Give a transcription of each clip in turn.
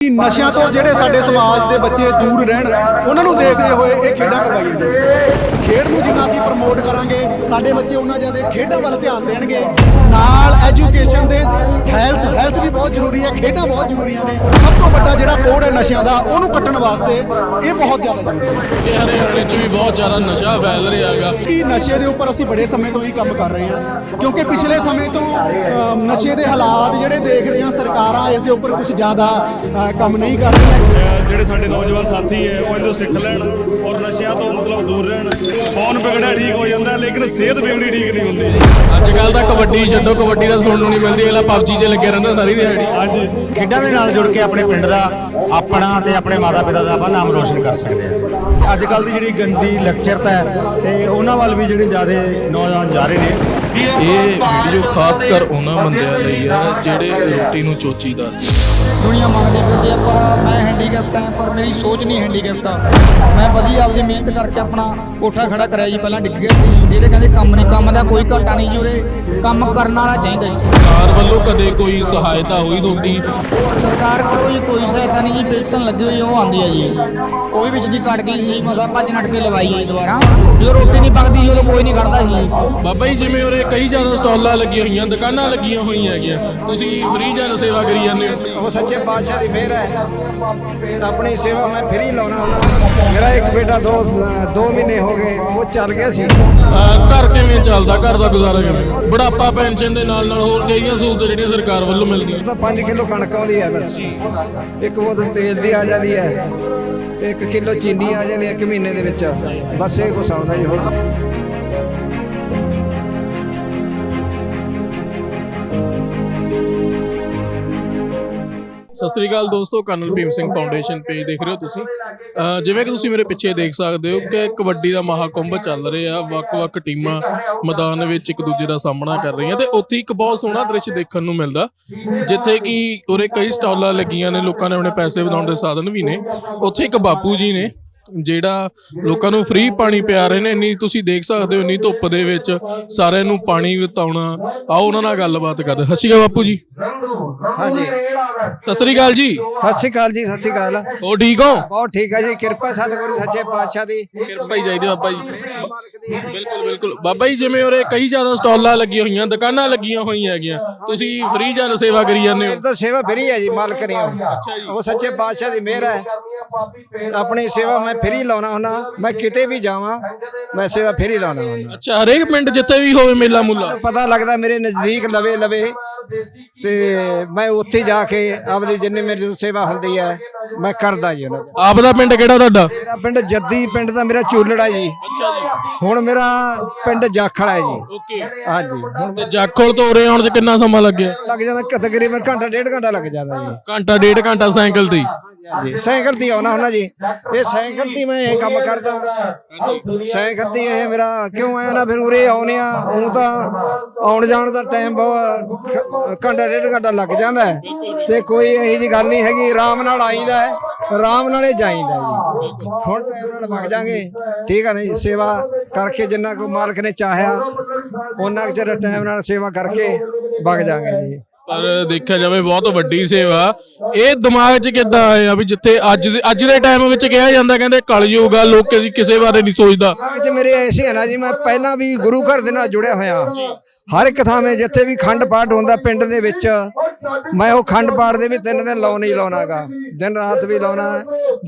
ਨਸ਼ਿਆਂ ਤੋਂ ਜਿਹੜੇ ਸਾਡੇ ਸਮਾਜ ਦੇ ਬੱਚੇ ਦੂਰ ਰਹਿਣ, ਉਹਨਾਂ ਨੂੰ ਦੇਖਦੇ ਹੋਏ ਇਹ ਖੇਡਾਂ ਕਰਵਾਈਆਂ ਜੀ ਖੇਡ ਨੂੰ ਅਸੀਂ ਪ੍ਰਮੋਟ ਕਰਾਂਗੇ ਸਾਡੇ ਬੱਚੇ ਉਹਨਾਂ ਜ਼ਿਆਦਾ ਖੇਡਾਂ ਵੱਲ ਧਿਆਨ ਦੇਣਗੇ। ਨਾਲ ਐਜੂਕੇਸ਼ਨ ਦੇ ਹੈਲਥ ਹੈਲਥ ਵੀ ਬਹੁਤ ਜ਼ਰੂਰੀ ਹੈ ਖੇਡਾਂ ਬਹੁਤ ਜ਼ਰੂਰੀਆਂ ਨੇ। ਸਭ ਤੋਂ ਵੱਡਾ ਜਿਹੜਾ ਕੋਡ ਹੈ ਨਸ਼ਿਆਂ ਦਾ ਉਹਨੂੰ ਕੱਟਣ ਵਾਸਤੇ ਇਹ ਬਹੁਤ ਜ਼ਿਆਦਾ ਜ਼ਰੂਰੀ ਹੈ। ਕਿ ਹਰਿਆਣੇ 'ਚ ਵੀ ਬਹੁਤ ਜ਼ਿਆਦਾ ਨਸ਼ਾ ਫੈਲ ਰਿਹਾ ਹੈਗਾ। ਕਿ ਨਸ਼ੇ ਦੇ ਉੱਪਰ ਅਸੀਂ ਬੜੇ ਸਮੇਂ ਤੋਂ ਹੀ ਕੰਮ ਕਰ ਰਹੇ ਹਾਂ ਕਿਉਂਕਿ ਪਿਛਲੇ ਸਮੇਂ ਤੋਂ ਨਸ਼ੇ ਦੇ ਹਾਲਾਤ ਜਿਹੜੇ ਦੇਖ ਰਹੇ ਹਾਂ ਸਰਕਾਰਾਂ ਇਸ ਦੇ ਉੱਪਰ ਕੁਝ ਜ਼ਿਆਦਾ ਕੰਮ ਨਹੀਂ ਕਰ ਰਹੀਆਂ। ਜਿਹੜੇ ਸਾਡੇ ਨੌਜਵਾਨ ਸਾਥੀ ਹੈ ਉਹ ਇਹਦੋਂ ਸਿੱਖ ਲੈਣ ਔਰ ਨਸ਼ਿਆਂ ਤੋਂ ਮਤਲਬ ਦੂਰ ਰਹਿਣ। ਫੋਨ ਵਿਗੜਿਆ ਠੀਕ ਹੋ ਜਾਂਦਾ ਲੇਕਿਨ ਸਿਹਤ ਵਿਗੜੀ ਠੀਕ ਨਹੀਂ ਹੁੰਦੀ। ਅੱਜ ਕੱਲ ਤਾਂ ਕਬੱਡੀ ਛੱਡੋ ਕਬੱਡੀ ਦਾ ਸੁਣਨ ਨੂੰ ਨਹੀਂ ਮਿਲਦੀ ਅਗਲਾ ਪਬਜੀ 'ਚ ਲੱਗਿਆ ਰਹਿੰਦਾ ਸਾਰੀ ਦਿਹਾੜੀ। ਹਾਂਜੀ। ਖੇਡਾਂ ਦੇ ਨਾਲ ਜੁੜ ਕੇ ਆਪਣੇ ਪਿੰਡ ਦਾ ਆਪਣਾ ਤੇ ਆਪਣੇ ਮਾਤਾ ਪਿਤਾ ਦਾ ਆਪਾਂ ਨਾਮ ਰੋਸ਼ਨ ਕਰ ਸਕਦੇ ਹਾਂ। ਅੱਜ ਕੱਲ ਦੀ ਜਿਹੜੀ ਗੰਦੀ ਲੈਕਚਰਤ ਹੈ ਤੇ ਉਹਨਾਂ ਵੱਲ ਵੀ ਜਿਹੜੇ ਜ਼ਿਆਦਾ ਨੌਜਵਾਨ ਜਾ ਰਹੇ ਨੇ। ਇਹ ਵੀਡੀਓ ਖਾਸ ਕਰ ਉਹਨਾਂ ਬੰਦਿਆਂ ਲਈ ਆ ਜਿਹੜੇ ਰੋਟੀ ਨੂੰ ਚੋਚੀ ਦੱਸਦੇ ਆ। ਦੁਨੀਆ ਮੰਗਦੀ ਫਿਰਦੀ ਆ ਪਰ ਮੈਂ ਹੈਂਡੀਕੈਪਟ ਆ ਪਰ ਮੇਰੀ ਸੋਚ ਨਹੀਂ ਹੈਂਡੀਕੈਪਟ ਆ। ਮੈਂ ਵਧੀਆ ਆਪਦੀ ਮਿਹਨਤ ਕਰਕੇ ਆਪਣਾ ਕੋਠਾ ਖੜਾ ਕਰਿਆ ਜੀ ਪਹਿਲਾਂ ਡਿੱਗ ਗਿਆ ਸੀ। ਜਿਹਦੇ ਕਹਿੰਦੇ ਕੰਮ ਨਹੀਂ ਕੰਮ ਦਾ ਕੋਈ ਘਾਟਾ ਨਹੀਂ ਜੀ ਉਰੇ। ਕੰਮ ਕਰਨ ਵਾਲਾ ਚਾਹੀਦਾ ਜੀ। ਸਰਕਾਰ ਵੱਲੋਂ ਕਦੇ ਕੋਈ ਸਹਾਇਤਾ ਹੋਈ ਤੁਹਾਡੀ? ਸਰਕਾਰ ਕੋਲੋਂ ਜੀ ਕੋਈ ਸਹਾਇਤਾ ਨਹੀਂ ਜੀ ਪੈਨਸ਼ਨ ਲੱਗੀ ਹੋਈ ਉਹ ਆਉਂਦੀ ਹੈ ਜੀ। ਉਹ ਵੀ ਵਿੱਚ ਦੀ ਕੱਟ ਗਈ ਸੀ ਮਸਾ ਭੱਜ ਨੱਟ ਕੇ ਲਵਾਈ ਹੈ ਜੀ ਦੁਬਾਰਾ। ਜਦੋਂ ਰੋਟੀ ਨਹੀਂ ਪੱਕਦੀ ਉਦੋਂ ਕੋਈ ਨਹੀਂ ਖੜਦਾ ਸੀ ਬਾਬਾ ਜੀ ਜਿਵੇਂ ਉਰੇ ਕਈ ਜ਼ਿਆਦਾ ਸਟਾਲਾਂ ਲੱਗੀਆਂ ਹੋਈਆਂ ਦੁਕਾਨਾਂ ਲੱਗੀਆਂ ਹੋਈਆਂ ਹੈਗੀਆਂ। ਤੁਸੀਂ ਫ੍ਰੀ ਜਨ ਸੇਵਾ ਕਰੀ ਜਾਂਦੇ ਹੋ। ਉਹ ਸੱਚੇ ਪਾਤਸ਼ਾਹ ਦੀ ਮਿਹਰ ਹੈ ਆਪਣੀ ਸੇਵਾ ਮੈਂ ਫਰੀ ਲਾਉਣਾ ਹੁੰਦਾ। ਮੇਰਾ ਇੱਕ ਬੇਟਾ ਦੋ ਦੋ ਮਹੀਨੇ ਹੋ ਗਏ ਉਹ ਚੱਲ ਗਿਆ ਸੀ। ਘਰ ਕਿਵੇਂ ਚੱਲਦਾ? ਘਰ ਦਾ ਗੁਜ਼ਾਰਾ ਕਿਵੇਂ? ਬੁਢਾਪਾ ਪੈਨਸ਼ਨ ਦੇ ਨਾਲ ਨਾਲ ਹੋਰ ਕਿਹੜੀਆਂ ਸਹੂਲਤਾਂ ਜਿਹੜੀਆਂ ਸਰਕਾਰ ਵੱਲੋਂ ਮਿਲਦੀਆਂ? ਤਾਂ 5 ਕਿਲੋ ਕਣਕ ਆਉਂਦੀ ਹੈ ਬਸ। ਇੱਕ ਬੋਤਲ ਤੇਲ ਦੀ ਆ ਜਾਂਦੀ ਹੈ ਇੱਕ ਕਿਲੋ ਚੀਨੀ ਆ ਜਾਂਦੀ ਹੈ ਇੱਕ ਮਹੀਨੇ ਦੇ ਵਿੱਚ। ਬਸ ਇਹ ਕੁਛ ਆਉਂਦਾ ਜੀ ਹੋਰ। ਸਤਿ ਸ੍ਰੀ ਅਕਾਲ ਦੋਸਤੋ, colonel Bhim Singh foundation page ਦੇਖ ਰਹੇ ਹੋ ਤੁਸੀਂ। ਜਿਵੇਂ ਕਿ ਤੁਸੀਂ ਮੇਰੇ ਪਿੱਛੇ ਦੇਖ ਸਕਦੇ ਹੋ ਕਿ ਕਬੱਡੀ ਦਾ ਮਹਾਕੁੰਭ ਚੱਲ ਰਿਹਾ, ਵੱਖ-ਵੱਖ ਟੀਮਾਂ ਮੈਦਾਨ ਵਿੱਚ ਇੱਕ ਦੂਜੇ ਦਾ ਸਾਹਮਣਾ ਕਰ ਰਹੀਆਂ ਤੇ ਉੱਥੇ ਇੱਕ ਬਹੁਤ ਸੋਹਣਾ ਦ੍ਰਿਸ਼ ਦੇਖਣ ਨੂੰ ਮਿਲਦਾ, ਜਿੱਥੇ ਕਿ ਉਰੇ ਕਈ ਸਟਾਲਾਂ ਲੱਗੀਆਂ ਨੇ, ਲੋਕਾਂ ਨੇ ਆਪਣੇ ਪੈਸੇ ਵਧਾਉਣ ਦੇ ਸਾਧਨ ਵੀ ਨੇ। ਉੱਥੇ ਇੱਕ ਬਾਪੂ ਜੀ ਨੇ, ਜਿਹੜਾ ਲੋਕਾਂ ਨੂੰ ਫ੍ਰੀ ਪਾਣੀ ਪਿਆ ਰਹੇ ਨੇ ਇੰਨੀ ਤੁਸੀਂ ਦੇਖ ਸਕਦੇ ਹੋ ਇੰਨੀ ਧੁੱਪ ਦੇ ਵਿੱਚ ਸਾਰਿਆਂ ਨੂੰ ਪਾਣੀ ਵਤਾਉਣਾ। ਆਓ ਉਹਨਾਂ ਨਾਲ ਗੱਲਬਾਤ ਕਰਦੇ ਹਾਂ। ਸਤਿ ਸ਼੍ਰੀ ਅਕਾਲ ਬਾਪੂ ਜੀ। ਹਾਂਜੀ। ਸਤਿ ਸ੍ਰੀ ਅਕਾਲ ਜੀ। ਸਤਿ ਸ਼੍ਰੀ ਅਕਾਲ ਜੀ ਸਤਿ ਸ਼੍ਰੀ ਅਕਾਲ ਹੋ ਠੀਕ ਹੋ? ਬਹੁਤ ਠੀਕ ਹੈ ਜੀ ਕਿਰਪਾ ਸਤਿਗੁਰੂ ਸੱਚੇ ਪਾਤਸ਼ਾਹ ਦੀ। ਕਿਰਪਾ ਹੀ ਚਾਹੀਦੀ ਬਾਬਾ ਜੀ। ਮਾਲਕ ਦੀ। ਬਿਲਕੁਲ ਬਿਲਕੁਲ। ਬਾਬਾ ਜੀ ਜਿਵੇਂ ਉਰੇ ਕਈ ਜ਼ਿਆਦਾ ਸਟਾਲਾਂ ਲੱਗੀਆਂ ਹੋਈਆਂ ਦੁਕਾਨਾਂ ਲੱਗੀਆਂ ਹੋਈਆਂ ਹੈਗੀਆਂ। ਤੁਸੀਂ ਫ੍ਰੀ ਜਨ ਸੇਵਾ ਕਰੀ ਜਾਂਦੇ ਹੋ? ਮੇਰ ਤਾਂ ਸੇਵਾ ਫਰੀ ਹੈ ਜੀ ਮਾਲਕ ਨੇ ਅੱਛਾ ਜੀ। ਉਹ ਸੱਚੇ ਪਾਤਸ਼ਾਹ ਦੀ ਮਿਹਰ ਹੈ। ਆਪਣੀ ਸੇਵਾ ਮੈਂ ਫਰੀ ਲਾਉਣਾ ਹੁੰਦਾ। ਮੈਂ ਕਿਤੇ ਵੀ ਜਾਵਾਂ ਮੈਂ ਸੇਵਾ ਫਰੀ ਲਾਉਣਾ ਹੁੰਦਾ। ਅੱਛਾ ਹਰੇਕ ਪਿੰਡ ਜਿੱਥੇ ਵੀ ਹੋਵੇ ਮੇਲਾ ਮੁੱਲਾ ਪਤਾ ਲੱਗਦਾ ਮੇਰੇ ਨਜ਼ਦੀਕ ਲਵੇ ਲਵੇ ਤੇ ਮੈਂ ਉੱਥੇ ਜਾ ਕੇ ਆਪਦੀ ਜਿੰਨੀ ਮੇਰੀ ਤੋਂ ਸੇਵਾ ਹੁੰਦੀ ਹੈ ਮੈਂ ਕਰਦਾ ਜੀ ਉਹਨਾਂ ਦਾ। ਆਪ ਦਾ ਪਿੰਡ ਕਿਹੜਾ ਤੁਹਾਡਾ? ਮੇਰਾ ਪਿੰਡ ਜੱਦੀ ਪਿੰਡ ਦਾ ਮੇਰਾ ਚੂਲੜਾ ਜੀ। ਅੱਛਾ ਜੀ। ਹੁਣ ਮੇਰਾ ਪਿੰਡ ਜਾਖਲ ਹੈ ਜੀ। ਓਕੇ। ਹਾਂਜੀ ਹੁਣ ਤੇ ਜਾਖਲ ਤੋਂ ਉਰੇ ਆਉਣ 'ਚ ਕਿੰਨਾ ਸਮਾਂ ਲੱਗਿਆ ਲੱਗ ਜਾਂਦਾ ਕਿ ਤਕਰੀਬਨ ਘੰਟਾ ਡੇਢ ਘੰਟਾ ਲੱਗ ਜਾਂਦਾ ਜੀ। ਘੰਟਾ ਡੇਢ ਘੰਟਾ ਸਾਈਕਲ ਤੇ ਹੀ। ਹਾਂਜੀ ਸਾਈਕਲ ਤੇ ਆਉਣਾ ਹੁੰਦਾ ਜੀ। ਇਹ ਸਾਈਕਲ ਤੇ ਮੈਂ ਇਹ ਕੰਮ ਕਰਦਾ। ਸਾਈਕਲ ਤੇ ਇਹ ਮੇਰਾ ਕਿਉਂ ਆਇਆ ਨਾ ਫਿਰ ਉਰੇ ਆਉਨੇ ਆ ਉਹ ਤਾਂ ਆਉਣ ਜਾਣ ਦਾ ਟਾਈਮ ਬਹੁਤ ਖ- ਘੰਟਾ ਡੇਢ ਘੰਟਾ ਲੱਗ ਜਾਂਦਾ ਹੈ ਤੇ ਕੋਈ ਇਹੀ ਜੀ ਗੱਲ ਨਹੀਂ ਹੈਗੀ ਆਰਾਮ ਨਾਲ ਆਈਦਾ ਹੈ ਆਰਾਮ ਨਾਲ ਹੀ ਜਾਈਦਾ ਜੀ। ਹੁਣ ਟਾਈਮ ਨਾਲ ਵਗ ਜਾਾਂਗੇ। ਠੀਕ ਹੈ ਨਾ ਜੀ ਸੇਵਾ ਕਰਕੇ ਜਿੰਨਾ ਕੋ ਮਾਲਕ ਨੇ ਚਾਹਿਆ ਉਹਨਾਂ ਕੁ ਚਿਰ ਟਾਈਮ ਨਾਲ ਸੇਵਾ ਕਰਕੇ ਵਗ ਜਾਾਂਗੇ ਜੀ। ਪਰ ਦੇਖਿਆ ਜਾਵੇ ਬਹੁਤ ਵੱਡੀ ਸੇਵਾ। ਇਹ ਦਿਮਾਗ 'ਚ ਕਿੱਦਾਂ ਆਇਆ ਵੀ ਜਿੱਥੇ ਅੱਜ ਦੇ ਅੱਜ ਦੇ ਟਾਈਮ ਵਿੱਚ ਕਿਹਾ ਜਾਂਦਾ ਕਹਿੰਦੇ ਕਲਯੁਗ ਆ ਲੋਕ ਕਿਸੇ ਕਿਸੇ ਬਾਰੇ ਨਹੀਂ ਸੋਚਦਾ। ਮੇਰੇ ਐਸੇ ਹੈ ਨਾ ਜੀ ਮੈਂ ਪਹਿਲਾਂ ਵੀ ਗੁਰੂ ਘਰ ਦੇ ਨਾਲ ਜੁੜਿਆ ਹੋਇਆ। ਹਰ ਇੱਕ ਥਾਵੇਂ ਜਿੱਥੇ ਵੀ ਖੰਡ ਪਾਠ ਹੁੰਦਾ ਪਿੰਡ ਦੇ ਵਿੱਚ, ਮੈਂ ਉਹ ਖੰਡ ਪਾਠ ਦੇ ਵੀ ਤਿੰਨ ਦਿਨ ਲਾਉਣਾ ਹੀ ਲਾਉਣਾਗਾ ਦਿਨ ਰਾਤ ਵੀ ਲਾਉਣਾ।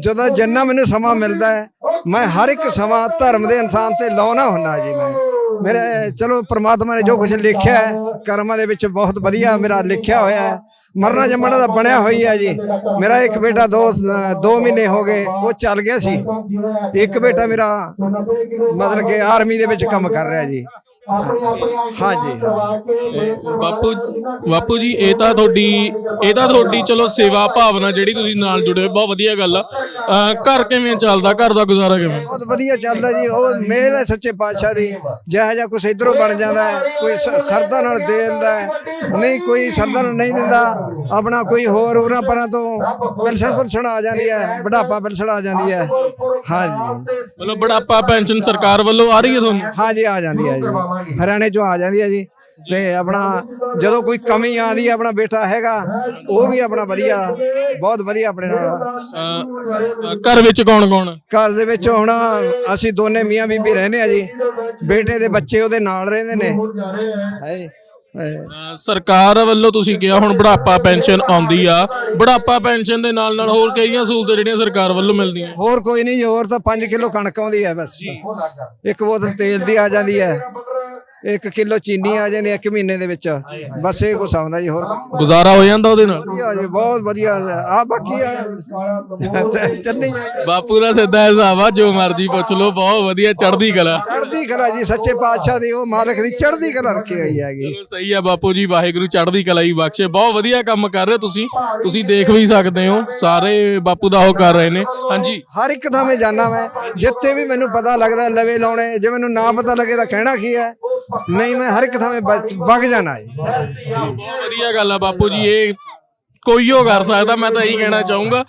ਜਦੋਂ ਜਿੰਨਾ ਮੈਨੂੰ ਸਮਾਂ ਮਿਲਦਾ ਹੈ, ਮੈਂ ਹਰ ਇੱਕ ਸਮਾਂ ਧਰਮ ਦੇ ਇਨਸਾਨ ਤੇ ਲਾਉਣਾ ਹੁੰਦਾ ਜੀ ਮੈਂ। ਮੇਰੇ ਚਲੋ ਪ੍ਰਮਾਤਮਾ ਨੇ ਜੋ ਕੁਝ ਲਿਖਿਆ ਹੈ, ਕਰਮਾਂ ਦੇ ਵਿੱਚ ਬਹੁਤ ਵਧੀਆ ਮੇਰਾ ਲਿਖਿਆ ਹੋਇਆ ਹੈ। ਮਰਨਾ ਜੰਮਣਾ ਦਾ ਬਣਿਆ ਹੋਈ ਹੈ ਜੀ। ਮੇਰਾ ਇੱਕ ਬੇਟਾ ਦੋ ਦੋ ਮਹੀਨੇ ਹੋ ਗਏ, ਉਹ ਚੱਲ ਗਿਆ ਸੀ। ਇੱਕ ਬੇਟਾ ਮੇਰਾ ਮਤਲਬ ਕਿ ਆਰਮੀ ਦੇ ਵਿੱਚ ਕੰਮ ਕਰ ਰਿਹਾ ਜੀ। ਹਾਂਜੀ। ਬਾਪੂ ਬਾਪੂ ਜੀ ਇਹ ਤਾਂ ਤੁਹਾਡੀ ਇਹ ਤਾਂ ਤੁਹਾਡੀ ਚਲੋ ਸੇਵਾ ਭਾਵਨਾ ਜਿਹੜੀ ਤੁਸੀਂ ਨਾਲ ਜੁੜੇ ਹੋ ਬਹੁਤ ਵਧੀਆ ਗੱਲ ਆ। ਅਹ ਘਰ ਕਿਵੇਂ ਚੱਲਦਾ? ਘਰ ਦਾ ਗੁਜ਼ਾਰਾ ਕਿਵੇਂ? ਬਹੁਤ ਵਧੀਆ ਚੱਲਦਾ ਜੀ। ਉਹ ਮਿਹਰ ਹੈ ਸੱਚੇ ਪਾਤਸ਼ਾਹ ਦੀ। ਜਿਹੋ ਜਿਹਾ ਕੁਛ ਇਧਰੋਂ ਬਣ ਜਾਂਦਾ ਹੈ ਕੋਈ ਸ- ਸਰਦਾ ਨਾਲ ਦੇ ਦਿੰਦਾ ਹੈ। ਨਹੀਂ ਕੋਈ ਸਰਦਾ ਨਾਲ ਨਹੀਂ ਦਿੰਦਾ। ਆਪਣਾ ਕੋਈ ਹੋਰ ਉਹਨਾਂ ਪਰਾਂ ਤੋਂ ਪਿਲਸਣ ਪਿਲਸਣ ਆ ਜਾਂਦੀ ਹੈ ਬੁਢਾਪਾ ਪਿਲਸਣ ਆ ਜਾਂਦੀ ਹੈ। ਹਾਂਜੀ। ਮਤਲਬ ਬੁਢਾਪਾ ਪੈਨਸ਼ਨ ਸਰਕਾਰ ਵੱਲੋਂ ਆ ਰਹੀ ਹੈ ਤੁਹਾਨੂੰ? ਹਾਂਜੀ ਆ ਜਾਂਦੀ ਹੈ ਜੀ। ਹਰਿਆਣੇ ਚੋਂ ਆ ਜਾਂਦੀ ਹੈ ਜੀ। ਤੇ ਆਪਣਾ ਜਦੋਂ ਕੋਈ ਕਮੀ ਆਉਂਦੀ ਹੈ ਆਪਣਾ ਬੇਟਾ ਹੈਗਾ ਉਹ ਵੀ ਆਪਣਾ ਵਧੀਆ ਬਹੁਤ ਵਧੀਆ ਆਪਣੇ ਨਾਲ। ਅਹ, ਘਰ ਵਿੱਚ ਕੌਣ ਕੌਣ? ਘਰ ਦੇ ਵਿੱਚ ਹੁਣ ਅਸੀਂ ਦੋਨੇ ਮੀਆਂ ਬੀਬੀ ਰਹਿੰਦੇ ਆ ਜੀ। ਬੇਟੇ ਦੇ ਬੱਚੇ ਉਹਦੇ ਨਾਲ ਰਹਿੰਦੇ ਨੇ। ਹਾਏ ਹਾਏ। ਅਹ ਸਰਕਾਰ ਵੱਲੋਂ ਤੁਸੀਂ ਕਿਹਾ ਹੁਣ ਬੁਢਾਪਾ ਪੈਨਸ਼ਨ ਆਉਂਦੀ ਆ। ਬੁਢਾਪਾ ਪੈਨਸ਼ਨ ਦੇ ਨਾਲ ਨਾਲ ਹੋਰ ਕਿਹੜੀਆਂ ਸਹੂਲਤਾਂ ਜਿਹੜੀਆਂ ਸਰਕਾਰ ਵੱਲੋਂ ਮਿਲਦੀਆਂ? ਹੋਰ ਕੋਈ ਨਹੀਂ ਜੀ, ਹੋਰ ਤਾਂ 5 ਕਿਲੋ ਕਣਕ ਆਉਂਦੀ ਹੈ ਬਸ। ਇੱਕ ਬੋਤਲ ਤੇਲ ਦੀ ਆ ਜਾਂਦੀ ਹੈ ਇੱਕ ਕਿਲੋ ਚੀਨੀ ਆ ਜਾਂਦੀ ਹੈ ਇੱਕ ਮਹੀਨੇ ਦੇ ਵਿੱਚ। ਬਸ ਇਹ ਕੁਛ ਆਉਂਦਾ ਜੀ ਹੋਰ ਗੁਜ਼ਾਰਾ ਹੋ ਜਾਂਦਾ ਉਹਦੇ ਨਾਲ? ਵਧੀਆ ਜੀ ਬਹੁਤ ਵਧੀਆ। ਆ ਬਾਕੀ ਆ। ਚੰਨੀ ਬਾਪੂ ਦਾ ਸਿੱਧਾ ਹਿਸਾਬ ਆ ਜੋ ਮਰਜ਼ੀ ਪੁੱਛ ਲਓ ਬਹੁਤ ਵਧੀਆ ਚੜ੍ਹਦੀ ਕਲਾ। ਚੜ੍ਹਦੀ ਕਲਾ ਜੀ ਸੱਚੇ ਪਾਤਸ਼ਾਹ ਦੀ ਉਹ ਮਾਲਕ ਦੀ ਚੜ੍ਹਦੀ ਕਲਾ ਰੱਖੀ ਹੋਈ ਹੈਗੀ। ਚਲੋ ਸਹੀ ਆ ਬਾਪੂ ਜੀ ਵਾਹਿਗੁਰੂ ਚੜ੍ਹਦੀ ਕਲਾ ਹੀ ਬਖਸ਼ੇ। ਬਹੁਤ ਵਧੀਆ ਕੰਮ ਕਰ ਰਹੇ ਹੋ ਤੁਸੀਂ। ਤੁਸੀਂ ਦੇਖ ਵੀ ਸਕਦੇ ਹੋ ਸਾਰੇ ਬਾਪੂ ਦਾ ਉਹ ਕਰ ਰਹੇ ਨੇ। ਹਾਂਜੀ। ਹਰ ਇੱਕ ਥਾਂ ਮੈਂ ਜਾਣਾ ਮੈਂ ਜਿੱਥੇ ਵੀ ਮੈਨੂੰ ਪਤਾ ਲੱਗਦਾ ਲਵੇ ਲਾਉਣੇ ਜੇ ਮੈਨੂੰ ਨਾ ਪਤਾ ਲੱਗੇ ਤਾਂ ਕਹਿਣਾ ਕੀ ਹੈ? ਨਹੀਂ, ਮੈਂ ਹਰ ਇੱਕ ਥਾਂ ਮੈਂ ਵਗ ਜਾਣਾ ਜੀ। ਬਹੁਤ ਵਧੀਆ ਗੱਲ ਆ ਬਾਪੂ ਜੀ, ਇਹ ਕੋਈ ਕਰ ਸਕਦਾ, ਮੈਂ ਤਾਂ ਇਹੀ ਕਹਿਣਾ ਚਾਹੂੰਗਾ।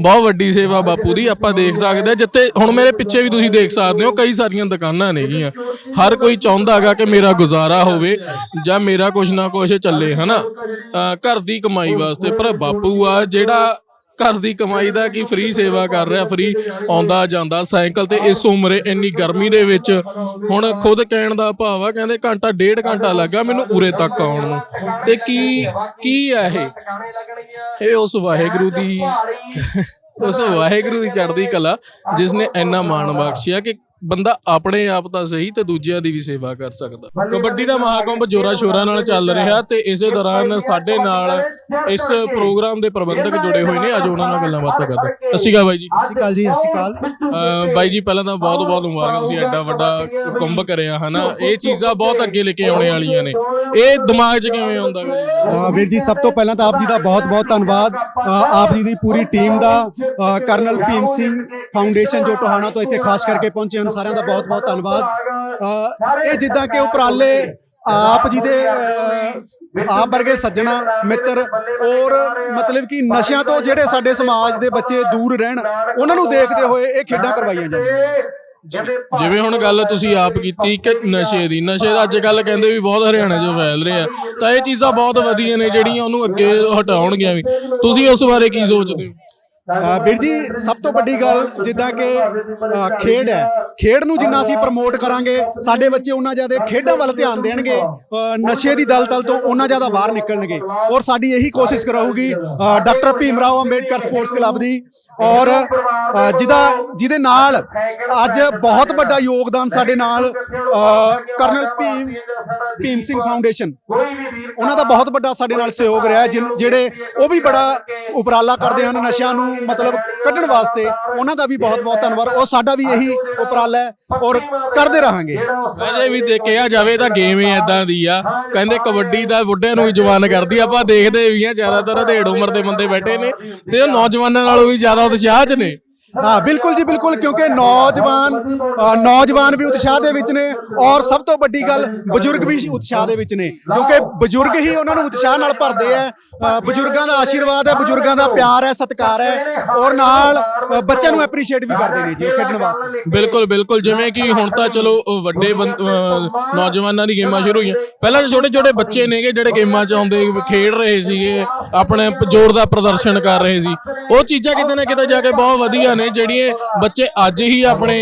ਬਹੁਤ ਵੱਡੀ ਸੇਵਾ ਬਾਪੂ ਦੀ, ਆਪਾਂ ਦੇਖ ਸਕਦੇ ਹਾਂ। ਜਿੱਥੇ ਹੁਣ ਮੇਰੇ ਪਿੱਛੇ ਵੀ ਤੁਸੀਂ ਦੇਖ ਸਕਦੇ ਹੋ, ਕਈ ਸਾਰੀਆਂ ਦੁਕਾਨਾਂ ਨੇਗੀਆਂ। ਹਰ ਕੋਈ ਚਾਹੁੰਦਾ ਹੈਗਾ ਕਿ ਮੇਰਾ ਗੁਜ਼ਾਰਾ ਹੋਵੇ ਜਾਂ ਮੇਰਾ ਕੁਛ ਨਾ ਕੁਛ ਚੱਲੇ, ਹਨਾ? ਅਹ ਘਰ ਦੀ ਕਮਾਈ ਵਾਸਤੇ, ਪਰ ਬਾਪੂ ਆ, ਜਿਹੜਾ ਘਰ ਦੀ ਕਮਾਈ ਦਾ ਕੀ ਫ੍ਰੀ ਸੇਵਾ ਕਰ ਰਿਹਾ ਫ੍ਰੀ ਆਉਂਦਾ ਜਾਂਦਾ। ਸਾਈਕਲ ਤੇ ਇਸ ਉਮਰੇ ਇੰਨੀ ਗਰਮੀ ਦੇ ਵਿੱਚ ਹੁਣ ਖੁਦ ਕਹਿਣ ਦਾ ਭਾਵ ਆ, ਕਹਿੰਦੇ ਘੰਟਾ, ਡੇਢ ਘੰਟਾ ਲੱਗਾ ਮੈਨੂੰ ਉਰੇ ਤੱਕ ਆਉਣ ਨੂੰ। ਤੇ ਕੀ ਕੀ ਆ ਇਹ? ਇਹ ਉਸ ਵਾਹਿਗੁਰੂ ਦੀ, ਉਸ ਵਾਹਿਗੁਰੂ ਦੀ ਚੜ੍ਹਦੀ ਕਲਾ, ਜਿਸ ਨੇ ਇੰਨਾ ਮਾਣ ਬਖਸ਼ਿਆ ਕਿ ਬੰਦਾ ਆਪਣੇ ਆਪ ਤਾਂ ਸਹੀ ਤੇ ਦੂਜਿਆਂ ਦੀ ਵੀ ਸੇਵਾ ਕਰ ਸਕਦਾ। ਕਬੱਡੀ ਦਾ ਮਹਾਕੁੰਭ ਜੋਰਾ ਸ਼ੋਰਾ ਨਾਲ ਚੱਲ ਰਿਹਾ ਤੇ ਇਸੇ ਦੌਰਾਨ ਸਾਡੇ ਨਾਲ ਇਸ ਪ੍ਰੋਗਰਾਮ ਦੇ ਪ੍ਰਬੰਧਕ ਜੁੜੇ ਹੋਏ ਨੇ ਅੱਜ ਉਹਨਾਂ ਨਾਲ ਗੱਲਾਂ ਬਾਤਾਂ ਕਰਦੇ ਸਤਿ ਸ਼੍ਰੀ ਅਕਾਲ ਬਾਈ ਜੀ। ਸਤਿ ਸ਼੍ਰੀ ਅਕਾਲ ਜੀ ਸਤਿ ਸ਼੍ਰੀ ਅਕਾਲ। ਅਹ ਬਾਈ ਜੀ ਪਹਿਲਾਂ ਤਾਂ ਬਹੁਤ ਬਹੁਤ ਮੁਬਾਰਕਾਂ ਤੁਸੀਂ ਐਡਾ ਵੱਡਾ ਕੁੰਭ ਕਰਿਆ ਹਨਾ? ਇਹ ਚੀਜ਼ਾਂ ਬਹੁਤ ਅੱਗੇ ਲੈ ਕੇ ਆਉਣੇ ਵਾਲੀਆਂ ਨੇ। ਇਹ ਦਿਮਾਗ 'ਚ ਕਿਵੇਂ ਆਉਂਦਾ ਵੀਰ ਜੀ ਸਭ ਤੋਂ ਪਹਿਲਾਂ ਤਾਂ ਆਪ ਜੀ ਦਾ ਬਹੁਤ-ਬਹੁਤ ਧੰਨਵਾਦ। ਅ, ਆਪ ਜੀ ਦੀ ਪੂਰੀ ਟੀਮ ਦਾ ਕਰਨਲ ਭੀਮ ਸਿੰਘ ਫਾਊਂਡੇਸ਼ਨ ਜੋ ਟੋਹਾਣਾ ਤੋਂ ਇੱਥੇ ਖਾਸ ਕਰਕੇ ਪਹੁੰਚੇ ਹਨ ਸਾਰਿਆਂ ਦਾ ਬਹੁਤ-ਬਹੁਤ ਧੰਨਵਾਦ। ਇਹ ਜਿੱਦਾਂ ਕਿ ਉਪਰਾਲੇ ਆਪ ਜੀ ਦੇ ਆਪ ਵਰਗੇ ਸੱਜਣਾ ਮਿੱਤਰ ਔਰ ਮਤਲਬ ਕਿ ਨਸ਼ਿਆਂ ਤੋਂ ਜਿਹੜੇ ਸਾਡੇ ਸਮਾਜ ਦੇ ਬੱਚੇ ਦੂਰ ਰਹਿਣ ਉਹਨਾਂ ਨੂੰ ਦੇਖਦੇ ਹੋਏ ਇਹ ਖੇਡਾਂ ਕਰਵਾਈਆਂ ਜਾਂਦੀਆਂ। ਜਿਵੇਂ ਹੁਣ ਗੱਲ ਤੁਸੀਂ ਆਪ ਕੀਤੀ ਕਿ ਨਸ਼ੇ ਦੀ ਨਸ਼ੇ ਦਾ ਅੱਜ ਕੱਲ ਕਹਿੰਦੇ ਵੀ ਬਹੁਤ ਹਰਿਆਣਾ 'ਚ ਫੈਲ ਰਿਹਾ ਤਾਂ ਇਹ ਚੀਜ਼ਾਂ ਬਹੁਤ ਵਧੀਆ ਨੇ ਜਿਹੜੀਆਂ ਉਹਨੂੰ ਅੱਗੇ ਹਟਾਉਣਗੀਆਂ ਵੀ। ਤੁਸੀਂ ਉਸ ਬਾਰੇ ਕੀ ਸੋਚਦੇ ਹੋ? ਵੀਰ ਜੀ ਸਭ ਤੋਂ ਵੱਡੀ ਗੱਲ ਜਿੱਦਾਂ ਕਿ ਖੇਡ ਹੈ। ਖੇਡ ਨੂੰ ਜਿੰਨਾ ਅਸੀਂ ਪ੍ਰਮੋਟ ਕਰਾਂਗੇ ਸਾਡੇ ਬੱਚੇ ਉਹਨਾਂ ਜ਼ਿਆਦਾ ਖੇਡਾਂ ਵੱਲ ਧਿਆਨ ਦੇਣਗੇ ਨਸ਼ੇ ਦੀ ਦਲਦਲ ਤੋਂ ਉਹਨਾਂ ਜ਼ਿਆਦਾ ਬਾਹਰ ਨਿਕਲਣਗੇ। ਔਰ ਸਾਡੀ ਇਹੀ ਕੋਸ਼ਿਸ਼ ਰਹੂਗੀ doctor Bhim Rao Ambedkar sports club ਦੀ। ਔਰ ਜਿਹਦਾ ਜਿਹਦੇ ਨਾਲ ਅੱਜ ਬਹੁਤ ਵੱਡਾ ਯੋਗਦਾਨ ਸਾਡੇ ਨਾਲ ਕਰਨਲ ਭੀਮ ਭੀਮ ਸਿੰਘ ਫਾਊਂਡੇਸ਼ਨ। ਉਹਨਾਂ ਦਾ ਬਹੁਤ ਵੱਡਾ ਸਾਡੇ ਨਾਲ ਸਹਿਯੋਗ ਰਿਹਾ ਜਿਹੜੇ ਉਹ ਵੀ ਬੜਾ ਉਪਰਾਲਾ ਕਰਦੇ ਹਨ ਨਸ਼ਿਆਂ ਨੂੰ ਮਤਲਬ ਕੱਢਣ ਵਾਸਤੇ ਉਹਨਾਂ ਦਾ ਵੀ ਬਹੁਤ ਬਹੁਤ ਧੰਨਵਾਦ। ਉਹ ਸਾਡਾ ਵੀ ਇਹੀ ਉਪਰਾਲਾ ਹੈ ਔਰ ਕਰਦੇ ਰਹਾਂਗੇ। ਵੈਸੇ ਵੀ ਦੇਖਿਆ ਜਾਵੇ ਤਾਂ ਗੇਮ ਹੀ ਇਦਾਂ ਦੀ ਆ। ਕਹਿੰਦੇ ਕਬੱਡੀ ਦਾ ਬੁੱਢਿਆਂ ਨੂੰ ਵੀ ਜਵਾਨ ਕਰਦੀ ਆਪਾਂ ਦੇਖਦੇ ਵੀ ਆ, ਜ਼ਿਆਦਾਤਰ ਢੇੜ ਉਮਰ ਦੇ ਬੰਦੇ ਬੈਠੇ ਨੇ ਤੇ ਉਹ ਨੌਜਵਾਨਾਂ ਨਾਲੋਂ ਵੀ ਜ਼ਿਆਦਾ ਉਤਸ਼ਾਹ 'ਚ ਨੇ। ਹਾਂ, ਬਿਲਕੁਲ ਜੀ, ਬਿਲਕੁਲ, ਕਿਉਂਕਿ ਨੌਜਵਾਨ ਨੌਜਵਾਨ ਵੀ ਉਤਸ਼ਾਹ ਦੇ ਵਿੱਚ ਨੇ ਔਰ ਸਭ ਤੋਂ ਵੱਡੀ ਗੱਲ ਬਜ਼ੁਰਗ ਵੀ ਉਤਸ਼ਾਹ ਦੇ ਵਿੱਚ ਨੇ, ਕਿਉਂਕਿ ਬਜ਼ੁਰਗ ਹੀ ਉਹਨਾਂ ਨੂੰ ਉਤਸ਼ਾਹ ਨਾਲ ਭਰਦੇ ਆ ਬਜ਼ੁਰਗਾਂ ਦਾ ਆਸ਼ੀਰਵਾਦ ਹੈ ਬਜ਼ੁਰਗਾਂ ਦਾ ਪਿਆਰ ਹੈ ਸਤਿਕਾਰ ਹੈ ਔਰ ਨਾਲ ਬੱਚਿਆਂ ਨੂੰ ਐਪਰੀਸ਼ੀਏਟ ਵੀ ਕਰਦੇ ਨੇ ਜੀ ਖੇਡਣ ਵਾਸਤੇ। ਬਿਲਕੁਲ ਬਿਲਕੁਲ, ਜਿਵੇਂ ਕਿ ਹੁਣ ਤਾਂ ਚਲੋ ਵੱਡੇ ਬੰ- ਨੌਜਵਾਨਾਂ ਦੀ ਗੇਮਾਂ ਸ਼ੁਰੂ ਹੋਈਆਂ। ਪਹਿਲਾਂ ਛੋਟੇ ਛੋਟੇ ਬੱਚੇ ਨੇਗੇ ਜਿਹੜੇ ਗੇਮਾਂ 'ਚ ਆਉਂਦੇ, ਖੇਡ ਰਹੇ ਸੀਗੇ, ਆਪਣੇ ਜ਼ੋਰ ਦਾ ਪ੍ਰਦਰਸ਼ਨ ਕਰ ਰਹੇ ਸੀ। ਉਹ ਚੀਜ਼ਾਂ ਕਿਤੇ ਨਾ ਕਿਤੇ ਜਾ ਕੇ ਬਹੁਤ ਵਧੀਆ ਨੇ। ਜਿਹੜੀਆਂ ਬੱਚੇ ਅੱਜ ਹੀ ਆਪਣੇ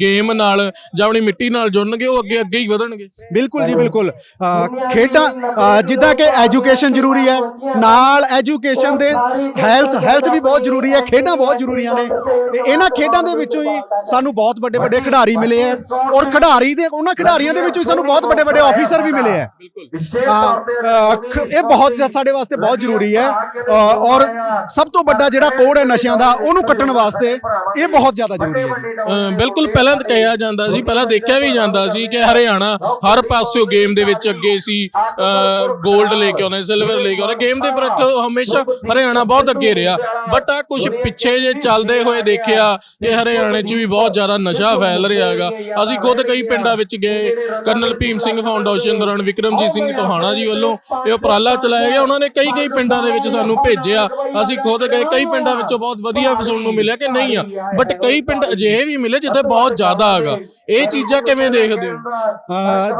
ਗੇਮ ਨਾਲ ਜਾਂ ਆਪਣੀ ਮਿੱਟੀ ਨਾਲ ਜੁੜਨਗੇ, ਉਹ ਅੱਗੇ ਅੱਗੇ ਹੀ ਵਧਣਗੇ। ਬਿਲਕੁਲ ਜੀ, ਬਿਲਕੁਲ। ਖੇਡਾਂ ਜਿੱਦਾਂ ਕਿ ਐਜੂਕੇਸ਼ਨ ਜ਼ਰੂਰੀ ਹੈ, ਨਾਲ ਐਜੂਕੇਸ਼ਨ ਦੇ ਹੈਲਥ ਹੈਲਥ ਵੀ ਬਹੁਤ ਜ਼ਰੂਰੀ ਹੈ, ਖੇਡਾਂ ਬਹੁਤ ਜ਼ਰੂਰੀਆਂ ਨੇ। ਤੇ ਇਹਨਾਂ ਖੇਡਾਂ ਦੇ ਵਿੱਚੋਂ ਹੀ ਸਾਨੂੰ ਬਹੁਤ ਵੱਡੇ ਵੱਡੇ ਖਿਡਾਰੀ ਮਿਲੇ ਹੈ ਔਰ ਖਿਡਾਰੀ ਦੇ, ਉਹਨਾਂ ਖਿਡਾਰੀਆਂ ਦੇ ਵਿੱਚੋਂ ਹੀ ਸਾਨੂੰ ਬਹੁਤ ਵੱਡੇ ਵੱਡੇ ਆਫੀਸਰ ਵੀ ਮਿਲੇ ਹੈ। ਇਹ ਬਹੁਤ ਸਾਡੇ ਵਾਸਤੇ ਬਹੁਤ ਜ਼ਰੂਰੀ ਹੈ। ਔਰ ਸਭ ਤੋਂ ਵੱਡਾ ਜਿਹੜਾ ਕੋਡ ਹੈ ਨਸ਼ਿਆਂ ਦਾ, ਉਹਨੂੰ ਕੱਟਣ ਵਾਸਤੇ ਇਹ ਬਹੁਤ ਜ਼ਿਆਦਾ ਜ਼ਰੂਰੀ ਹੈ ਬਿਲਕੁਲ ਪਹਿਲਾਂ ਤਾਂ ਕਿਹਾ ਜਾਂਦਾ ਸੀ ਪਹਿਲਾਂ ਦੇਖਿਆ ਵੀ ਜਾਂਦਾ ਸੀ ਕਿ ਹਰਿਆਣਾ ਹਰ ਪਾਸਿਓਂ ਗੇਮ ਦੇ ਵਿੱਚ ਅੱਗੇ ਸੀ 골ਡ ਲੈ ਕੇ ਆਉਂਦੇ ਸਿਲਵਰ ਲੈ ਕੇ ਆਉਂਦੇ ਗੇਮ ਦੇ ਪ੍ਰਤੀ ਹਮੇਸ਼ਾ ਹਰਿਆਣਾ ਬਹੁਤ ਅੱਗੇ ਰਿਹਾ। ਬਟ ਆ ਕੁਝ ਪਿੱਛੇ ਜੇ ਚੱਲ ਚੱਲਦੇ ਹੋਏ ਦੇਖਿਆ ਕਿ ਹਰਿਆਣੇ 'ਚ ਵੀ ਬਹੁਤ ਜ਼ਿਆਦਾ ਨਸ਼ਾ ਫੈਲ ਰਿਹਾ ਹੈਗਾ। ਅਸੀਂ ਖੁਦ ਕਈ ਪਿੰਡਾਂ ਵਿੱਚ ਗਏ ਕਰਨਲ ਭੀਮ ਸਿੰਘ ਫਾਊਂਡੇਸ਼ਨ ਦੌਰਾਨ ਵਿਕਰਮਜੀਤ ਸਿੰਘ ਟੋਹਾਣਾ ਜੀ ਵੱਲੋਂ ਇਹ ਉਪਰਾਲਾ ਚਲਾਇਆ ਗਿਆ। ਉਹਨਾਂ ਨੇ ਕਈ ਕਈ ਪਿੰਡਾਂ ਦੇ ਵਿੱਚ ਸਾਨੂੰ ਭੇਜਿਆ। ਅਸੀਂ ਖੁਦ ਗਏ ਕਈ ਪਿੰਡਾਂ ਵਿੱਚੋਂ ਬਹੁਤ ਵਧੀਆ ਸੁਣਨ ਨੂੰ ਮਿਲਿਆ ਕਿ ਨਹੀਂ ਆ। ਬਟ ਕਈ ਪਿੰਡ ਅਜਿਹੇ ਵੀ ਮਿਲੇ ਜਿੱਥੇ ਬਹੁਤ ਜ਼ਿਆਦਾ ਹੈਗਾ। ਇਹ ਚੀਜ਼ਾਂ ਕਿਵੇਂ ਦੇਖਦੇ ਹੋ?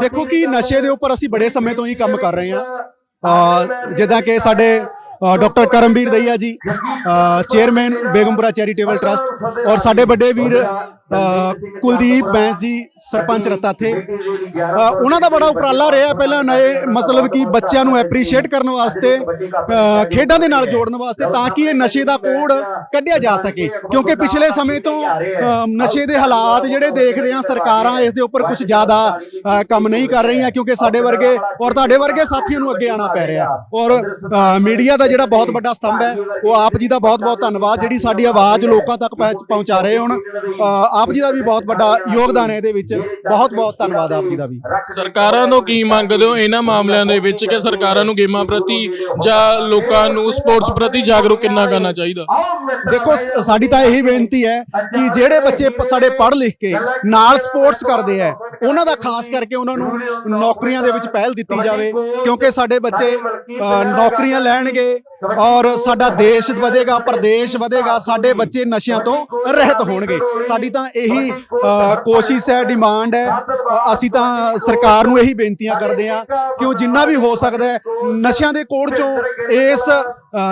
ਦੇਖੋ ਕਿ ਨਸ਼ੇ ਦੇ ਉੱਪਰ ਅਸੀਂ ਬੜੇ ਸਮੇਂ ਤੋਂ ਹੀ ਕੰਮ ਕਰ ਰਹੇ ਹਾਂ। ਜਿੱਦਾਂ ਕਿ ਸਾਡੇ ਡਾਕਟਰ ਕਰਮਵੀਰ ਦਈਆ ਜੀ ਚੇਅਰਮੈਨ ਬੇਗਮਪੁਰਾ ਚੈਰੀਟੇਬਲ ਟਰਸਟ ਔਰ ਸਾਡੇ ਵੱਡੇ ਵੀਰ ਕੁਲਦੀਪ ਬੈਂਸ ਜੀ, ਸਰਪੰਚ ਰਤਾ ਥੇ। ਉਹਨਾਂ ਦਾ ਬੜਾ ਉਪਰਾਲਾ ਰਿਹਾ ਪਹਿਲਾਂ ਨਏ, ਮਤਲਬ ਕਿ ਬੱਚਿਆਂ ਨੂੰ ਐਪਰੀਸ਼ੀਏਟ ਕਰਨ ਵਾਸਤੇ ਖੇਡਾਂ ਦੇ ਨਾਲ ਜੋੜਨ ਵਾਸਤੇ ਤਾਂ ਕਿ ਇਹ ਨਸ਼ੇ ਦਾ ਕੋੜ ਕੱਢਿਆ ਜਾ ਸਕੇ। ਕਿਉਂਕਿ ਪਿਛਲੇ ਸਮੇਂ ਤੋਂ ਨਸ਼ੇ ਦੇ ਹਾਲਾਤ ਜਿਹੜੇ ਦੇਖਦੇ ਆ ਸਰਕਾਰਾਂ ਇਸ ਦੇ ਉੱਪਰ ਕੁਝ ਜ਼ਿਆਦਾ ਕੰਮ ਨਹੀਂ ਕਰ ਰਹੀਆਂ ਕਿਉਂਕਿ ਸਾਡੇ ਵਰਗੇ ਔਰ ਤੁਹਾਡੇ ਵਰਗੇ ਸਾਥੀਆਂ ਨੂੰ ਅੱਗੇ ਆਉਣਾ ਪੈ ਰਿਹਾ। ਔਰ ਮੀਡੀਆ ਦਾ ਜਿਹੜਾ ਬਹੁਤ ਵੱਡਾ ਸਤੰਭ ਹੈ, ਉਹ ਆਪ ਜੀ ਦਾ ਬਹੁਤ ਬਹੁਤ ਧੰਨਵਾਦ, ਜਿਹੜੀ ਸਾਡੀ ਆਵਾਜ਼ ਲੋਕਾਂ ਤੱਕ ਪਹੁੰਚ- ਪਹੁੰਚਾ ਰਹੇ ਹੁਣ। ਆਪ ਜੀ ਦਾ ਵੀ ਬਹੁਤ ਵੱਡਾ ਯੋਗਦਾਨ ਹੈ ਇਹਦੇ ਵਿੱਚ। ਬਹੁਤ ਬਹੁਤ ਧੰਨਵਾਦ ਆਪ ਜੀ ਦਾ ਵੀ। ਸਰਕਾਰਾਂ ਤੋਂ ਕੀ ਮੰਗਦੇ ਹੋ ਇਹਨਾਂ ਮਾਮਲਿਆਂ ਦੇ ਵਿੱਚ ਕਿ ਸਰਕਾਰਾਂ ਨੂੰ ਗੇਮਾਂ ਪ੍ਰਤੀ ਜਾਂ ਲੋਕਾਂ ਨੂੰ ਸਪੋਰਟਸ ਪ੍ਰਤੀ ਜਾਗਰੂਕ ਕਿੰਨਾ ਕਰਨਾ ਚਾਹੀਦਾ? ਦੇਖੋ ਸਾਡੀ ਤਾਂ ਇਹੀ ਬੇਨਤੀ ਹੈ ਕਿ ਜਿਹੜੇ ਬੱਚੇ ਸਾਡੇ ਪੜ੍ਹ ਲਿਖ ਕੇ ਨਾਲ ਸਪੋਰਟਸ ਕਰਦੇ ਆ ਉਹਨਾਂ ਦਾ ਖਾਸ ਕਰਕੇ ਉਹਨਾਂ ਨੂੰ ਨੌਕਰੀਆਂ ਦੇ ਵਿੱਚ ਪਹਿਲ ਦਿੱਤੀ ਜਾਵੇ ਕਿਉਂਕਿ ਸਾਡੇ ਬੱਚੇ ਨੌਕਰੀਆਂ ਲੈਣਗੇ ਔਰ ਸਾਡਾ ਦੇਸ਼ ਵਧੇਗਾ ਪ੍ਰਦੇਸ਼ ਵਧੇਗਾ ਸਾਡੇ ਬੱਚੇ ਨਸ਼ਿਆਂ ਤੋਂ ਰਹਿਤ ਹੋਣਗੇ। ਸਾਡੀ ਤਾਂ ਇਹੀ ਕੋਸ਼ਿਸ਼ ਹੈ ਡਿਮਾਂਡ ਹੈ। ਅਸੀਂ ਤਾਂ ਸਰਕਾਰ ਨੂੰ ਇਹੀ ਬੇਨਤੀਆਂ ਕਰਦੇ ਆ ਕਿ ਉਹ ਜਿੰਨਾ ਵੀ ਹੋ ਸਕਦਾ ਹੈ ਨਸ਼ਿਆਂ ਦੇ ਕੋੜ ਚੋਂ ਇਸ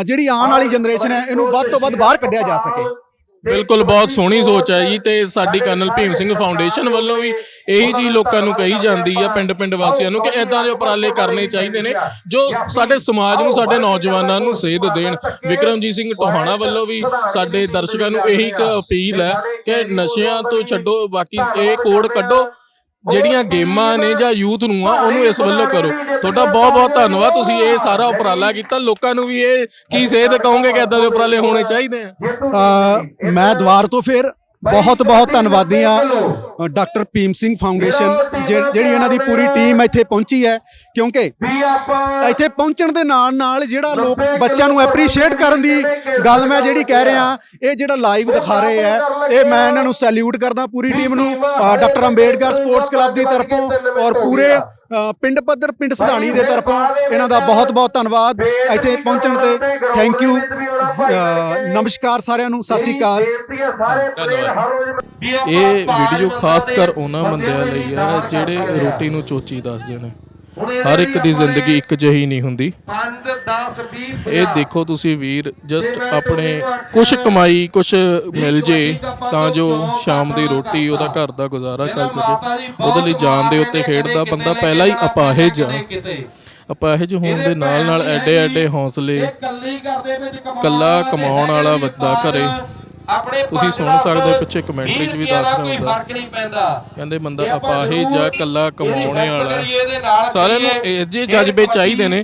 ਜਿਹੜੀ ਆਉਣ ਵਾਲੀ ਜਨਰੇਸ਼ਨ ਹੈ ਇਹਨੂੰ ਵੱਧ ਤੋਂ ਵੱਧ ਬਾਹਰ ਕੱਢਿਆ ਜਾ ਸਕੇ। ਬਿਲਕੁਲ ਬਹੁਤ ਸੋਹਣੀ ਸੋਚ ਹੈ ਜੀ ਤੇ ਸਾਡੀ ਕਰਨਲ ਭੀਮ ਸਿੰਘ ਫਾਊਂਡੇਸ਼ਨ ਵੱਲੋਂ ਵੀ ਇਹੀ ਚੀਜ਼ ਲੋਕਾਂ ਨੂੰ ਕਹੀ ਜਾਂਦੀ ਆ ਪਿੰਡ ਪਿੰਡ ਵਾਸੀਆਂ ਨੂੰ ਕਿ ਇਦਾਂ ਦੇ ਉਪਰਾਲੇ ਕਰਨੇ ਚਾਹੀਦੇ ਨੇ ਜੋ ਸਾਡੇ ਸਮਾਜ ਨੂੰ ਸਾਡੇ ਨੌਜਵਾਨਾਂ ਨੂੰ ਸੇਧ ਦੇਣ। ਵਿਕਰਮਜੀਤ ਸਿੰਘ ਟੋਹਾਣਾ ਵੱਲੋਂ ਵੀ ਸਾਡੇ ਦਰਸ਼ਕਾਂ ਨੂੰ ਇਹੀ ਇੱਕ ਅਪੀਲ ਹੈ ਕਿ ਨਸ਼ਿਆਂ ਤੋਂ ਛੱਡੋ ਬਾਕੀ ਇਹ ਕੋਡ ਕੱਢੋ। ਜਿਹੜੀਆਂ ਗੇਮਾਂ ਨੇ ਜਾਂ ਯੂਥ ਨੂੰ ਆ, ਉਹਨੂੰ ਇਸ ਵੱਲੋਂ ਕਰੋ। ਤੁਹਾਡਾ ਬਹੁਤ ਬਹੁਤ ਧੰਨਵਾਦ, ਤੁਸੀਂ ਇਹ ਸਾਰਾ ਉਪਰਾਲਾ ਕੀਤਾ। ਲੋਕਾਂ ਨੂੰ ਵੀ ਇਹ ਕੀ ਸੇਧ ਕਹੋਗੇ ਕਿ ਇਦਾਂ ਦੇ ਉਪਰਾਲੇ ਹੋਣੇ ਚਾਹੀਦੇ ਆ? ਮੈਂ ਦੁਆਰ ਤੋਂ ਫਿਰ ਬਹੁਤ ਬਹੁਤ ਧੰਨਵਾਦੀ ਆ ਡਾਕਟਰ ਭੀਮ ਸਿੰਘ ਫਾਊਂਡੇਸ਼ਨ ਜਿਹੜੀ ਇਹਨਾਂ ਦੀ ਪੂਰੀ ਟੀਮ ਇੱਥੇ ਪਹੁੰਚੀ ਹੈ ਕਿਉਂਕਿ ਇੱਥੇ ਪਹੁੰਚਣ ਦੇ ਨਾਲ ਨਾਲ ਜਿਹੜਾ ਲੋਕ ਬੱਚਿਆਂ ਨੂੰ ਐਪਰੀਸ਼ੀਏਟ ਕਰਨ ਦੀ ਗੱਲ ਮੈਂ ਜਿਹੜੀ ਕਹਿ ਰਿਹਾ ਇਹ ਜਿਹੜਾ ਲਾਈਵ ਦਿਖਾ ਰਹੇ ਆ ਇਹ ਮੈਂ ਇਹਨਾਂ ਨੂੰ ਸੈਲੂਟ ਕਰਦਾ ਪੂਰੀ ਟੀਮ ਨੂੰ। ਡਾਕਟਰ ਅੰਬੇਡਕਰ ਸਪੋਰਟਸ ਕਲੱਬ ਦੀ ਤਰਫੋਂ ਔਰ ਪੂਰੇ ਪਿੰਡ ਪੱਧਰ ਪਿੰਡ ਸਧਾਣੀ ਦੇ ਤਰਫੋਂ ਇਹਨਾਂ ਦਾ ਬਹੁਤ ਬਹੁਤ ਧੰਨਵਾਦ। ਇੱਥੇ ਪਹੁੰਚਣ ਤੇ ਥੈਂਕ ਯੂ ਨਮਸਕਾਰ ਸਾਰਿਆਂ ਨੂੰ ਸਤਿ ਸ਼੍ਰੀ ਅਕਾਲ। ਇਹ ਵੀਡੀਓ ਖਾਸ ਕਰ ਉਹਨਾਂ ਬੰਦਿਆਂ ਲਈ ਆ ਜਿਹੜੇ ਰੋਟੀ ਨੂੰ ਚੋਚੀ ਦੱਸਦੇ ਨੇ। ਹਰ ਇੱਕ ਦੀ ਜ਼ਿੰਦਗੀ ਇੱਕ ਜਿਹੀ ਨਹੀਂ ਹੁੰਦੀ। 5 10 20 ਇਹ ਦੇਖੋ ਤੁਸੀਂ ਵੀਰ ਜਸਟ ਆਪਣੇ ਕੁਝ ਕਮਾਈ ਕੁਝ ਮਿਲ ਜੇ ਤਾਂ ਜੋ ਸ਼ਾਮ ਦੀ ਰੋਟੀ ਉਹਦਾ ਘਰ ਦਾ ਗੁਜ਼ਾਰਾ ਚੱਲ ਸਕੇ। ਉਹਦੇ ਲਈ ਜਾਨ ਦੇ ਉੱਤੇ ਖੇਡਦਾ ਬੰਦਾ ਪਹਿਲਾਂ ਹੀ ਅਪਾਹਿਜ ਆ। ਕਿਤੇ ਅਪਾਹਿਜ ਹੋਣ ਦੇ ਨਾਲ ਨਾਲ ਐਡੇ ਐਡੇ ਹੌਸਲੇ ਕੱਲੀ ਕਮਾਉਣ ਵਾਲਾ ਬੰਦਾ ਘਰੇ। ਆਪਣੇ ਤੁਸੀਂ ਸੁਣ ਸਕਦੇ ਹੋ ਪਿੱਛੇ ਕਮੈਂਟਰੀ 'ਚ ਵੀ ਦੱਸ ਰਿਹਾ ਕੋਈ ਹੁੰਦਾ। ਫ਼ਰਕ ਨਹੀਂ ਪੈਂਦਾ। ਕਹਿੰਦੇ ਬੰਦਾ ਅਪਾਹਿਜ ਆ ਕੱਲਾ ਕਮਾਉਣੇ ਵਾਲਾ। ਸਾਰਿਆਂ ਨੂੰ ਇਹ ਜਿਹੇ ਜਜ਼ਬੇ ਚਾਹੀਦੇ ਨੇ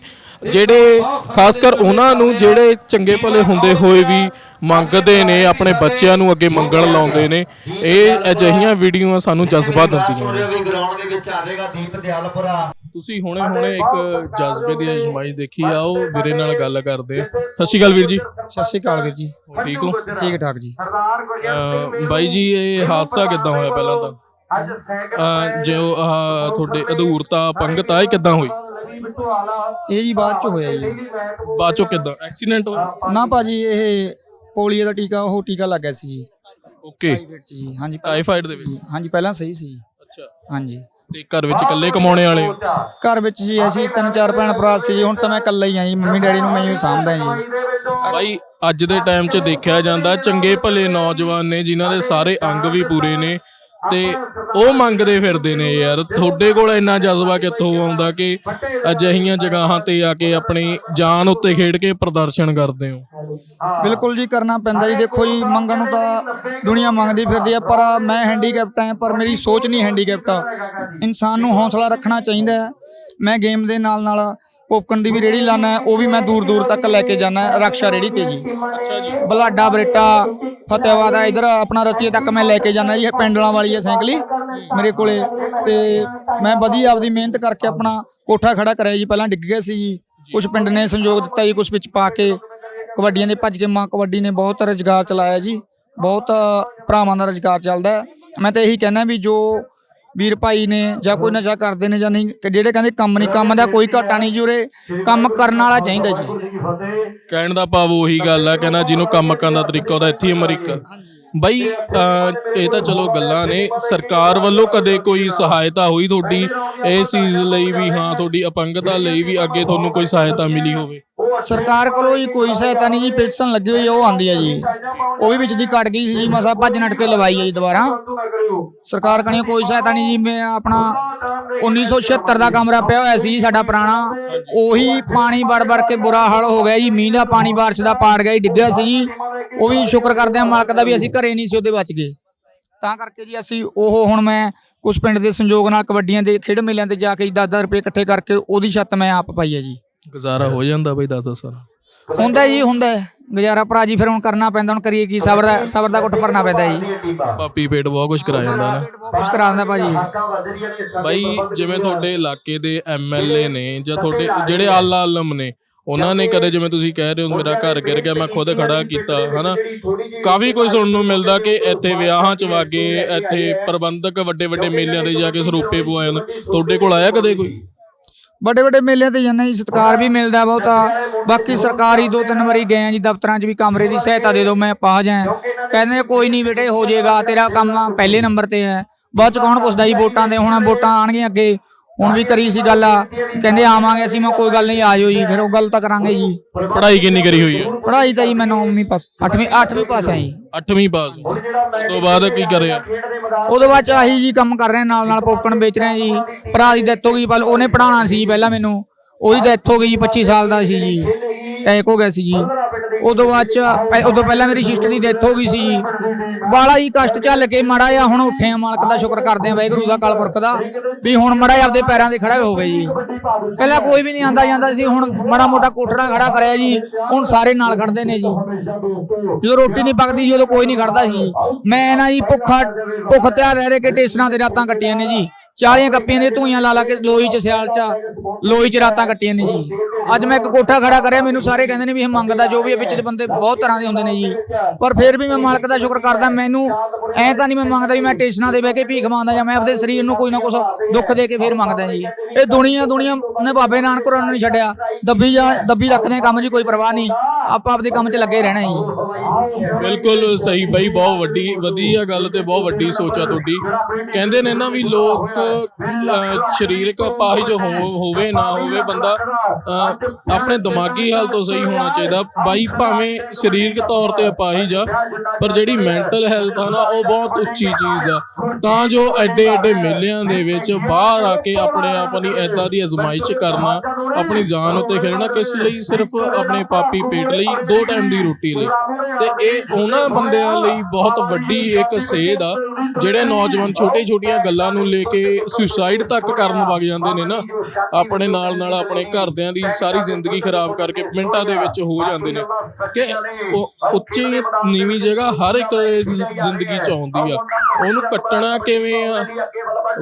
ਜਿਹੜੇ ਖਾਸ ਕਰ ਉਹਨਾਂ ਨੂੰ ਜਿਹੜੇ ਚੰਗੇ ਭਲੇ ਹੁੰਦੇ ਹੋਏ ਵੀ ਮੰਗਦੇ ਨੇ ਆਪਣੇ ਬੱਚਿਆਂ ਨੂੰ ਅੱਗੇ ਮੰਗਣ ਲਾਉਂਦੇ ਨੇ ਇਹ ਅਜਿਹੀਆਂ ਵੀਡੀਓਆਂ ਸਾਨੂੰ ਜਜ਼ਬਾ ਦਿੰਦੀਆਂ ਨੇ। ਗਰਾਊਂਡ ਦੇ ਵਿੱਚ ਆਵੇਗਾ ਦੀਪ ਦਿਆਲਪੁਰਾ ਤੁਸੀਂ ਹੁਣੇ ਹੁਣੇ ਇੱਕ ਜਜ਼ਬੇ ਦੀ ਅਜਮਾਇਸ਼ ਦੇਖੀ ਆ ਉਹ ਵੀਰੇ ਨਾਲ ਗੱਲ ਕਰਦੇ ਆ। ਸਤਿ ਸ਼੍ਰੀ ਅਕਾਲ ਵੀਰ ਜੀ। ਸਤਿ ਸ਼੍ਰੀ ਅਕਾਲ ਵੀਰ ਜੀ। ਠੀਕ ਹੋ? ਠੀਕ ਠਾਕ ਜੀ। ਬਾਈ ਜੀ ਇਹ ਹਾਦਸਾ ਕਿੱਦਾਂ ਹੋਇਆ ਪਹਿਲਾਂ ਤਾਂ? ਜੋ ਤੁਹਾਡੇ ਅਧੂਰਤਾ ਪੰਗਤ ਆ ਇਹ ਕਿੱਦਾਂ ਹੋਈ? ਇਹ ਜੀ ਬਾਅਦ ਚ ਹੋਇਆ ਜੀ। ਬਾਅਦ ਚੋਂ ਕਿੱਦਾਂ? ਐਕਸੀਡੈਂਟ ਹੋਇਆ? ਨਾ ਭਾਜੀ। ਇਹ ਪੋਲੀਓ ਦਾ ਟੀਕਾ ਉਹ ਟੀਕਾ ਲੱਗ ਗਿਆ ਸੀ ਜੀ। ਓਕੇ। ਪ੍ਰਾਈਵੇਟ ਚ ਜੀ ਹਾਂਜੀ। ਟਾਈਫਾਈਡ ਦੇ ਵਿੱਚ? ਹਾਂਜੀ ਪਹਿਲਾਂ ਸਹੀ ਸੀ ਅੱਛਾ। ਹਾਂਜੀ। ਤੇ ਘਰ ਵਿੱਚ ਇਕੱਲੇ ਕਮਾਉਣੇ ਵਾਲੇ ਹੋ? ਘਰ ਵਿੱਚ ਜੀ ਅਸੀਂ ਤਿੰਨ ਚਾਰ ਭੈਣ ਭਰਾ ਸੀ ਹੁਣ ਤਾਂ ਮੈਂ ਇਕੱਲਾ ਹੀ ਆ ਜੀ ਮੰਮੀ ਡੈਡੀ ਨੂੰ ਮੈਂ ਹੀ ਸਾਂਭਦਾ ਜੀ ਬਾਈ ਅੱਜ ਦੇ ਟਾਈਮ 'ਚ ਦੇਖਿਆ ਜਾਂਦਾ ਚੰਗੇ ਭਲੇ ਨੌਜਵਾਨ ਨੇ ਜਿਨ੍ਹਾਂ ਦੇ ਸਾਰੇ ਅੰਗ ਵੀ ਪੂਰੇ ਨੇ ਤੇ ਉਹ ਮੰਗਦੇ ਫਿਰਦੇ ਨੇ ਯਾਰ। ਤੁਹਾਡੇ ਕੋਲ ਇੰਨਾ ਜਜ਼ਬਾ ਕਿੱਥੋਂ ਆਉਂਦਾ ਕਿ ਅਜਿਹੀਆਂ ਜਗ੍ਹਾਵਾਂ ਤੇ ਆ ਕੇ ਆਪਣੀ ਜਾਨ ਉੱਤੇ ਖੇਡ ਕੇ ਪ੍ਰਦਰਸ਼ਨ ਕਰਦੇ ਹੋ? ਬਿਲਕੁਲ ਜੀ, ਕਰਨਾ ਪੈਂਦਾ ਜੀ। ਦੇਖੋ ਜੀ, ਮੰਗਣ ਨੂੰ ਤਾਂ ਦੁਨੀਆ ਮੰਗਦੀ ਫਿਰਦੀ ਆ, ਪਰ ਮੈਂ ਹੈਂਡੀਕੈਪਟ ਆ, ਪਰ ਮੇਰੀ ਸੋਚ ਨਹੀਂ ਹੈਂਡੀਕੈਪਟ ਆ। ਇਨਸਾਨ ਨੂੰ ਹੌਸਲਾ ਰੱਖਣਾ ਚਾਹੀਦਾ ਹੈ। ਮੈਂ ਗੇਮ ਦੇ ਨਾਲ ਨਾਲ ਪੋਪਕਨ ਦੀ ਵੀ ਰੇੜੀ ਲਾਣਾ ਉਹ ਵੀ ਮੈਂ ਦੂਰ ਦੂਰ ਤੱਕ ਲੈ ਕੇ ਜਾਣਾ ਰਕਸ਼ਾ ਰੇੜੀ ਤੇ ਜੀ। ਅੱਛਾ ਜੀ। ਬਲਾਡਾ ਬਰੇਟਾ ਫਤਿਆਬਾਦ ਆ ਇਧਰ ਆਪਣਾ ਰਤੀਏ ਤੱਕ ਮੈਂ ਲੈ ਕੇ ਜਾਣਾ ਜੀ ਇਹ ਪੈਂਡਲਾਂ ਵਾਲੀ ਹੈ ਸਾਈਕਲੀ ਮੇਰੇ ਕੋਲੇ। ਤੇ ਮੈਂ ਵਧੀਆ ਆਪਦੀ ਮਿਹਨਤ ਕਰਕੇ ਆਪਣਾ ਕੋਠਾ ਖੜਾ ਕਰਿਆ ਜੀ ਪਹਿਲਾਂ ਡਿੱਗ ਗਿਆ ਸੀ ਜੀ। ਕੁਝ ਪਿੰਡ ਨੇ ਸੰਯੋਗ ਦਿੱਤਾ ਜੀ ਕੁਝ ਵਿੱਚ ਪਾ ਕੇ। ਕਬੱਡੀਆਂ ਦੇ ਭੱਜ ਕੇ ਮਾਂ ਕਬੱਡੀ ਨੇ ਬਹੁਤ ਰੁਜ਼ਗਾਰ ਚਲਾਇਆ ਜੀ ਬਹੁਤ ਭਰਾਵਾਂ ਦਾ ਰੁਜ਼ਗਾਰ ਚੱਲਦਾ। ਮੈਂ ਤਾਂ ਇਹੀ ਕਹਿਣਾ ਵੀ ਜੋ ਵੀਰ ਭਾਈ ਨੇ ਜਾਂ ਕੋਈ ਨਸ਼ਾ ਕਰਦੇ ਨੇ ਜਾਂ ਨਹੀਂ ਕਿ ਜਿਹੜੇ ਕਹਿੰਦੇ ਕੰਮ ਨਹੀਂ ਕੰਮ ਦਾ ਕੋਈ ਘਾਟਾ ਨਹੀਂ ਜੀ ਉਰੇ ਕੰਮ ਕਰਨ ਵਾਲਾ ਚਾਹੀਦਾ ਜੀ। ਕਹਿਣ ਦਾ ਭਾਵ ਉਹੀ ਗੱਲ ਆ ਕਹਿੰਦਾ ਜਿਹਨੂੰ ਕੰਮ ਕਰਨ ਦਾ ਤਰੀਕਾ ਉਹਦਾ ਇੱਥੇ ਅਮਰੀਕਾ ਬਾਈ ਇਹ ਤਾਂ ਚਲੋ ਗੱਲਾਂ ਨੇ ਸਰਕਾਰ ਵੱਲੋਂ ਕਦੇ ਕੋਈ ਸਹਾਇਤਾ ਹੋਈ ਤੁਹਾਡੀ ਇਸ ਚੀਜ਼ ਲਈ ਵੀ ਹਾਂ ਤੁਹਾਡੀ ਅਪੰਗਤਾ ਲਈ ਵੀ ਅੱਗੇ ਤੁਹਾਨੂੰ ਕੋਈ ਸਹਾਇਤਾ ਮਿਲੀ ਹੋਵੇ? ਸਰਕਾਰ ਕੋਲੋਂ ਜੀ ਕੋਈ ਸਹਾਇਤਾ ਨਹੀਂ ਜੀ ਪੈਨਸ਼ਨ ਲੱਗੀ ਹੋਈ ਹੈ ਉਹ ਆਂਦੀ ਹੈ ਜੀ। ਉਹ ਵੀ ਵਿੱਚ ਦੀ ਕੱਟ ਗਈ ਸੀ ਜੀ, ਮਸਾ ਭੱਜ ਨੱਟ ਕੇ ਲਵਾਈ ਹੈ ਜੀ ਦੁਬਾਰਾ। ਸਰਕਾਰ ਕਣੀ ਕੋਈ ਸਹਾਇਤਾ ਨਹੀਂ ਜੀ, ਮੈਂ ਆਪਣਾ 1976 ਦਾ ਕਮਰਾ ਪਿਆ ਹੋਇਆ ਸੀ ਜੀ ਸਾਡਾ ਪੁਰਾਣਾ। ਉਹੀ ਪਾਣੀ ਵੜ ਵੜ ਕੇ ਬੁਰਾ ਹਾਲ ਹੋ ਗਿਆ ਜੀ, ਮੀਂਹ ਦਾ ਪਾਣੀ ਬਾਰਿਸ਼ ਦਾ ਪਾੜ ਗਿਆ ਜੀ, ਡਿੱਗਿਆ ਸੀ ਜੀ। ਉਹ ਵੀ ਸ਼ੁਕਰ ਕਰਦੇ ਆ ਮਾਲਕ ਦਾ ਵੀ ਅਸੀਂ ਘਰੇ ਨਹੀਂ ਸੀ, ਉਹਦੇ ਬਚ ਗਏ। ਤਾਂ ਕਰਕੇ ਜੀ ਅਸੀਂ ਉਹ ਹੁਣ ਮੈਂ ਕੁਝ ਪਿੰਡ ਦੇ ਸੰਯੋਗ ਨਾਲ ਕਬੱਡੀਆਂ ਦੇ ਖੇਡ ਮੇਲਿਆਂ ਤੇ ਜਾ ਕੇ 10-10 ਰੁਪਏ ਇਕੱਠੇ ਕਰਕੇ ਉਹਦੀ ਛੱਤ ਮੈਂ ਆਪ ਪਾਈ ਹੈ ਜੀ। ਗੁਜ਼ਾਰਾ ਹੋ ਜਾਂਦਾ ਬਈ 10 ਸਾਲ। ਹੁੰਦਾ ਜੀ ਹੁੰਦਾ ਹੈ। ਗੁਜ਼ਾਰਾ ਭਰਾ ਜੀ ਫਿਰ ਹੁਣ ਕਰਨਾ ਪੈਂਦਾ ਹੁਣ ਕਰੀਏ ਕੀ? ਸਬਰ ਦਾ ਸਬਰ ਦਾ ਘੁੱਟ ਭਰਨਾ ਪੈਂਦਾ ਜੀ। ਪਾਪੀ ਪੇਟ ਬਹੁਤ ਕੁਝ ਕਰਾ ਜਾਂਦਾ ਨਾ। ਕੁਛ ਕਰਾਉਂਦਾ ਭਾਜੀ। ਬਾਈ ਜਿਵੇਂ ਤੁਹਾਡੇ ਇਲਾਕੇ ਦੇ ਐਮਐਲਏ ਨੇ ਜਾਂ ਤੁਹਾਡੇ ਜਿਹੜੇ ਆਲਾ ਆਲਮ ਨੇ ਉਹਨਾਂ ਨੇ ਕਦੇ ਜਿਵੇਂ ਤੁਸੀਂ ਕਹਿ ਰਹੇ ਹੋ ਮੇਰਾ ਘਰ ਗਿਰ ਗਿਆ ਮੈਂ ਖੁਦ ਖੜਾ ਕੀਤਾ ਹਨਾ? ਕਾਫੀ ਕੁਝ ਸੁਣਨ ਨੂੰ ਮਿਲਦਾ ਕਿ ਇੱਥੇ ਵਿਆਹਾਂ ਚ ਵਾਗੇ ਇੱਥੇ ਪ੍ਰਬੰਧਕ ਵੱਡੇ ਵੱਡੇ ਮੇਲਿਆਂ ਤੇ ਜਾ ਕੇ ਸਰੂਪੇ ਪਵਾਏ ਨੇ ਤੁਹਾਡੇ ਕੋਲ ਆਇਆ ਕਦੇ ਕੋਈ? ਵੱਡੇ ਵੱਡੇ ਮੇਲਿਆਂ ਤੇ ਜਾਂਦੇ ਜੀ, ਸਤਿਕਾਰ ਵੀ ਮਿਲਦਾ ਬਹੁਤਾ ਬਾਕੀ ਸਰਕਾਰੀ ਦੋ ਤਿੰਨ ਵਾਰੀ ਗਏ ਆ ਜੀ, ਦਫ਼ਤਰਾਂ 'ਚ ਵੀ ਕਮਰੇ ਦੀ ਸਹਾਇਤਾ ਦੇ ਦਿਓ, ਮੈਂ ਪਾ ਜਾ ਕਹਿੰਦੇ ਕੋਈ ਨਹੀਂ ਬੇਟੇ, ਹੋ ਜਾਏਗਾ, ਤੇਰਾ ਕੰਮ ਪਹਿਲੇ ਨੰਬਰ ਤੇ ਹੈ। ਬਾਅਦ ਚ ਕੌਣ ਪੁੱਛਦਾ ਜੀ, ਵੋਟਾਂ ਦੇ ਹੁਣ ਵੋਟਾਂ ਆਣਗੀਆਂ ਅੱਗੇ। ਹੁਣ ਵੀ ਕਰੀ ਸੀ ਗੱਲ ਆ। ਕਹਿੰਦੇ ਆਵਾਂਗੇ ਅਸੀਂ ਮੈਂ ਕੋਈ ਗੱਲ ਨਹੀਂ ਆ ਜਾਓ ਜੀ ਫਿਰ ਉਹ ਗੱਲ ਤਾਂ ਕਰਾਂਗੇ ਜੀ। ਪੜ੍ਹਾਈ ਕਿੰਨੀ ਕਰੀ ਹੋਈ ਹੈ? ਪੜ੍ਹਾਈ ਤਾਂ ਜੀ ਮੈਂ 9ਵੀਂ ਪਾਸ 8ਵੀਂ 8ਵੀਂ ਪਾਸ ਆ ਜੀ। 8ਵੀਂ ਪਾਸ। ਉਸ ਤੋਂ ਬਾਅਦ ਕੀ ਕਰਿਆ ਉਹਦੇ ਬਾਅਦ ਚ ਆਹੀ ਜੀ ਕੰਮ ਕਰ ਰਹੇ ਨਾਲ ਨਾਲ ਪੋਕਣ ਵੇਚ ਰਹੇ ਜੀ। ਭਰਾ ਦੀ ਡੈਥ ਹੋ ਗਈ ਪਹਿਲਾਂ ਉਹਨੇ ਪੜਾਉਣਾ ਸੀ ਜੀ ਪਹਿਲਾਂ ਮੈਨੂੰ। ਉਹਦੀ ਡੈਥ ਹੋ ਗਈ ਜੀ 25 ਸਾਲ ਦਾ ਸੀ ਜੀ। ਟੈਕ ਹੋ ਗਿਆ ਸੀ ਜੀ। ਉਦੋਂ ਬਾਅਦ ਚ ਪਹਿ- ਉਦੋਂ ਪਹਿਲਾਂ ਮੇਰੀ ਸਿਸਟਰ ਦੀ ਡੈਥ ਹੋ ਗਈ ਸੀ ਜੀ। ਬਾਲਾ ਹੀ ਕਸ਼ਟ ਝੱਲ ਕੇ ਮੜਾ ਆ ਹੁਣ ਉੱਠੇ ਆ, ਮਾਲਕ ਦਾ ਸ਼ੁਕਰ ਕਰਦੇ ਆ, ਵਾਹਿਗੁਰੂ ਦਾ, ਕਾਲ ਪੁਰਖ ਦਾ, ਵੀ ਹੁਣ ਮੜਾ ਆਪਦੇ ਪੈਰਾਂ ਤੇ ਖੜਾ ਹੋ ਗਏ ਜੀ। ਪਹਿਲਾਂ ਕੋਈ ਵੀ ਨਹੀਂ ਆਂਦਾ ਜਾਂਦਾ ਸੀ, ਹੁਣ ਮੜਾ ਮੋਟਾ ਕੋਠੜਾ ਖੜਾ ਕਰਿਆ ਜੀ, ਹੁਣ ਸਾਰੇ ਨਾਲ ਖੜਦੇ ਨੇ ਜੀ। ਜਦੋਂ ਰੋਟੀ ਨਹੀਂ ਪੱਕਦੀ ਸੀ, ਉਦੋਂ ਕੋਈ ਨਹੀਂ ਖੜਦਾ ਸੀ। ਮੈਂ ਨਾ ਜੀ ਭੁੱਖਾ, ਭੁੱਖ ਤਿਆਰ ਰਹਿ ਰਹਿ ਕੇ ਟੇਸਨਾਂ ਤੇ ਰਾਤਾਂ ਕੱਟੀਆਂ ਨੇ ਜੀ। ਚਾਲੀਆਂ ਕੱਪੀਆਂ ਦੇ ਧੂਈਆਂ ਲਾ ਲਾ ਕੇ ਲੋਈ ਚ ਸਿਆਲ ਚ ਲੋਈ ਚ ਰਾਤਾਂ ਕੱਟੀਆਂ ਨੇ ਜੀ। ਅੱਜ ਮੈਂ ਇੱਕ ਕੋਠਾ ਖੜਾ ਕਰਿਆ, ਮੈਨੂੰ ਸਾਰੇ ਕਹਿੰਦੇ ਨੇ ਵੀ ਇਹ ਮੰਗਦਾ ਜੋ ਵੀ ਹੈ ਵਿੱਚ ਦੇ ਬੰਦੇ ਬਹੁਤ ਤਰ੍ਹਾਂ ਦੇ ਹੁੰਦੇ ਨੇ ਜੀ। ਪਰ ਫਿਰ ਵੀ ਮੈਂ ਮਾਲਕ ਦਾ ਸ਼ੁਕਰ ਕਰਦਾ, ਮੈਨੂੰ ਐ ਤਾਂ ਨਹੀਂ ਮੈਂ ਮੰਗਦਾ ਵੀ ਮੈਂ ਟੇਸ਼ਨਾਂ ਤੇ ਬਹਿ ਕੇ ਭੀਖ ਮੰਗਦਾ ਜਾਂ ਮੈਂ ਆਪਣੇ ਸਰੀਰ ਨੂੰ ਕੋਈ ਨਾ ਕੁਛ ਦੁੱਖ ਦੇ ਕੇ ਫਿਰ ਮੰਗਦਾ ਜੀ। ਇਹ ਦੁਨੀਆ ਦੁਨੀਆ ਨੇ ਬਾਬੇ ਨਾਨਕ ਹੋਰਾਂ ਨੂੰ ਨਹੀਂ ਛੱਡਿਆ। ਦੱਬੀ ਜਾਂ, ਦੱਬੀ ਰੱਖਦੇ ਆ ਕੰਮ ਜੀ, ਕੋਈ ਪਰਵਾਹ ਨਹੀਂ। ਆਪਾਂ ਆਪਦੇ ਕੰਮ 'ਚ ਲੱਗੇ ਰਹਿਣਾ ਜੀ। ਬਿਲਕੁਲ ਸਹੀ ਬਾਈ, ਬਹੁਤ ਵੱਡੀ, ਵਧੀਆ ਗੱਲ ਤੇ ਬਹੁਤ ਵੱਡੀ ਸੋਚ ਆ ਤੁਹਾਡੀ। ਕਹਿੰਦੇ ਨੇ ਨਾ ਵੀ ਲੋਕ ਸਰੀਰਕ ਅਪਾਹਿਜ ਹੋ- ਹੋਵੇ ਨਾ ਹੋਵੇ ਬੰਦਾ ਆਪਣੇ ਦਿਮਾਗੀ ਹਾਲ ਤੋਂ ਸਹੀ ਹੋਣਾ ਚਾਹੀਦਾ। ਬਾਈ, ਭਾਵੇਂ ਸਰੀਰਕ ਤੌਰ ਤੇ ਅਪਾਹਿਜ ਆ, ਪਰ ਜਿਹੜੀ ਮੈਂਟਲ ਹੈਲਥ ਆ ਨਾ, ਉਹ ਬਹੁਤ ਉੱਚੀ ਚੀਜ਼ ਆ। ਤਾਂ ਜੋ ਐਡੇ ਐਡੇ ਮੇਲਿਆਂ ਦੇ ਵਿੱਚ ਬਾਹਰ ਆ ਕੇ ਆਪਣੇ ਆਪ ਨੂੰ ਐਦਾਂ ਦੀ ਅਜ਼ਮਾਇਸ਼ ਕਰਨਾ, ਆਪਣੀ ਜਾਨ ਉੱਤੇ ਖੇਡਣਾ, ਕਿਸ ਲਈ? ਸਿਰਫ ਆਪਣੇ ਪਾਪੀ ਪੇਟ ਲਈ, ਦੋ ਟਾਈਮ ਦੀ ਰੋਟੀ ਲਈ। ਤੇ ਇਹ ਉਹਨਾਂ ਬੰਦਿਆਂ ਲਈ ਬਹੁਤ ਵੱਡੀ ਇੱਕ ਸੇਧ ਆ, ਜਿਹੜੇ ਨੌਜਵਾਨ ਛੋਟੇ ਛੋਟੀਆਂ ਗੱਲਾਂ ਨੂੰ ਲੈ ਕੇ ਸੁਸਾਈਡ ਤੱਕ ਕਰਨ ਵਗ ਜਾਂਦੇ ਨੇ ਨਾ, ਆਪਣੇ ਨਾਲ ਨਾਲ ਆਪਣੇ ਘਰਦਿਆਂ ਦੀ ਸਾਰੀ ਜ਼ਿੰਦਗੀ ਖਰਾਬ ਕਰਕੇ ਮਿੰਟਾਂ ਦੇ ਵਿੱਚ ਹੋ ਜਾਂਦੇ ਨੇ। ਕਿ ਉੱਚੀ, ਨੀਵੀਂ ਜਗ੍ਹਾ ਹਰ ਇੱਕ ਜ਼ਿੰਦਗੀ ਚ ਆਉਂਦੀ ਆ। ਉਹਨੂੰ ਕੱਟਣਾ ਕਿਵੇਂ ਆ?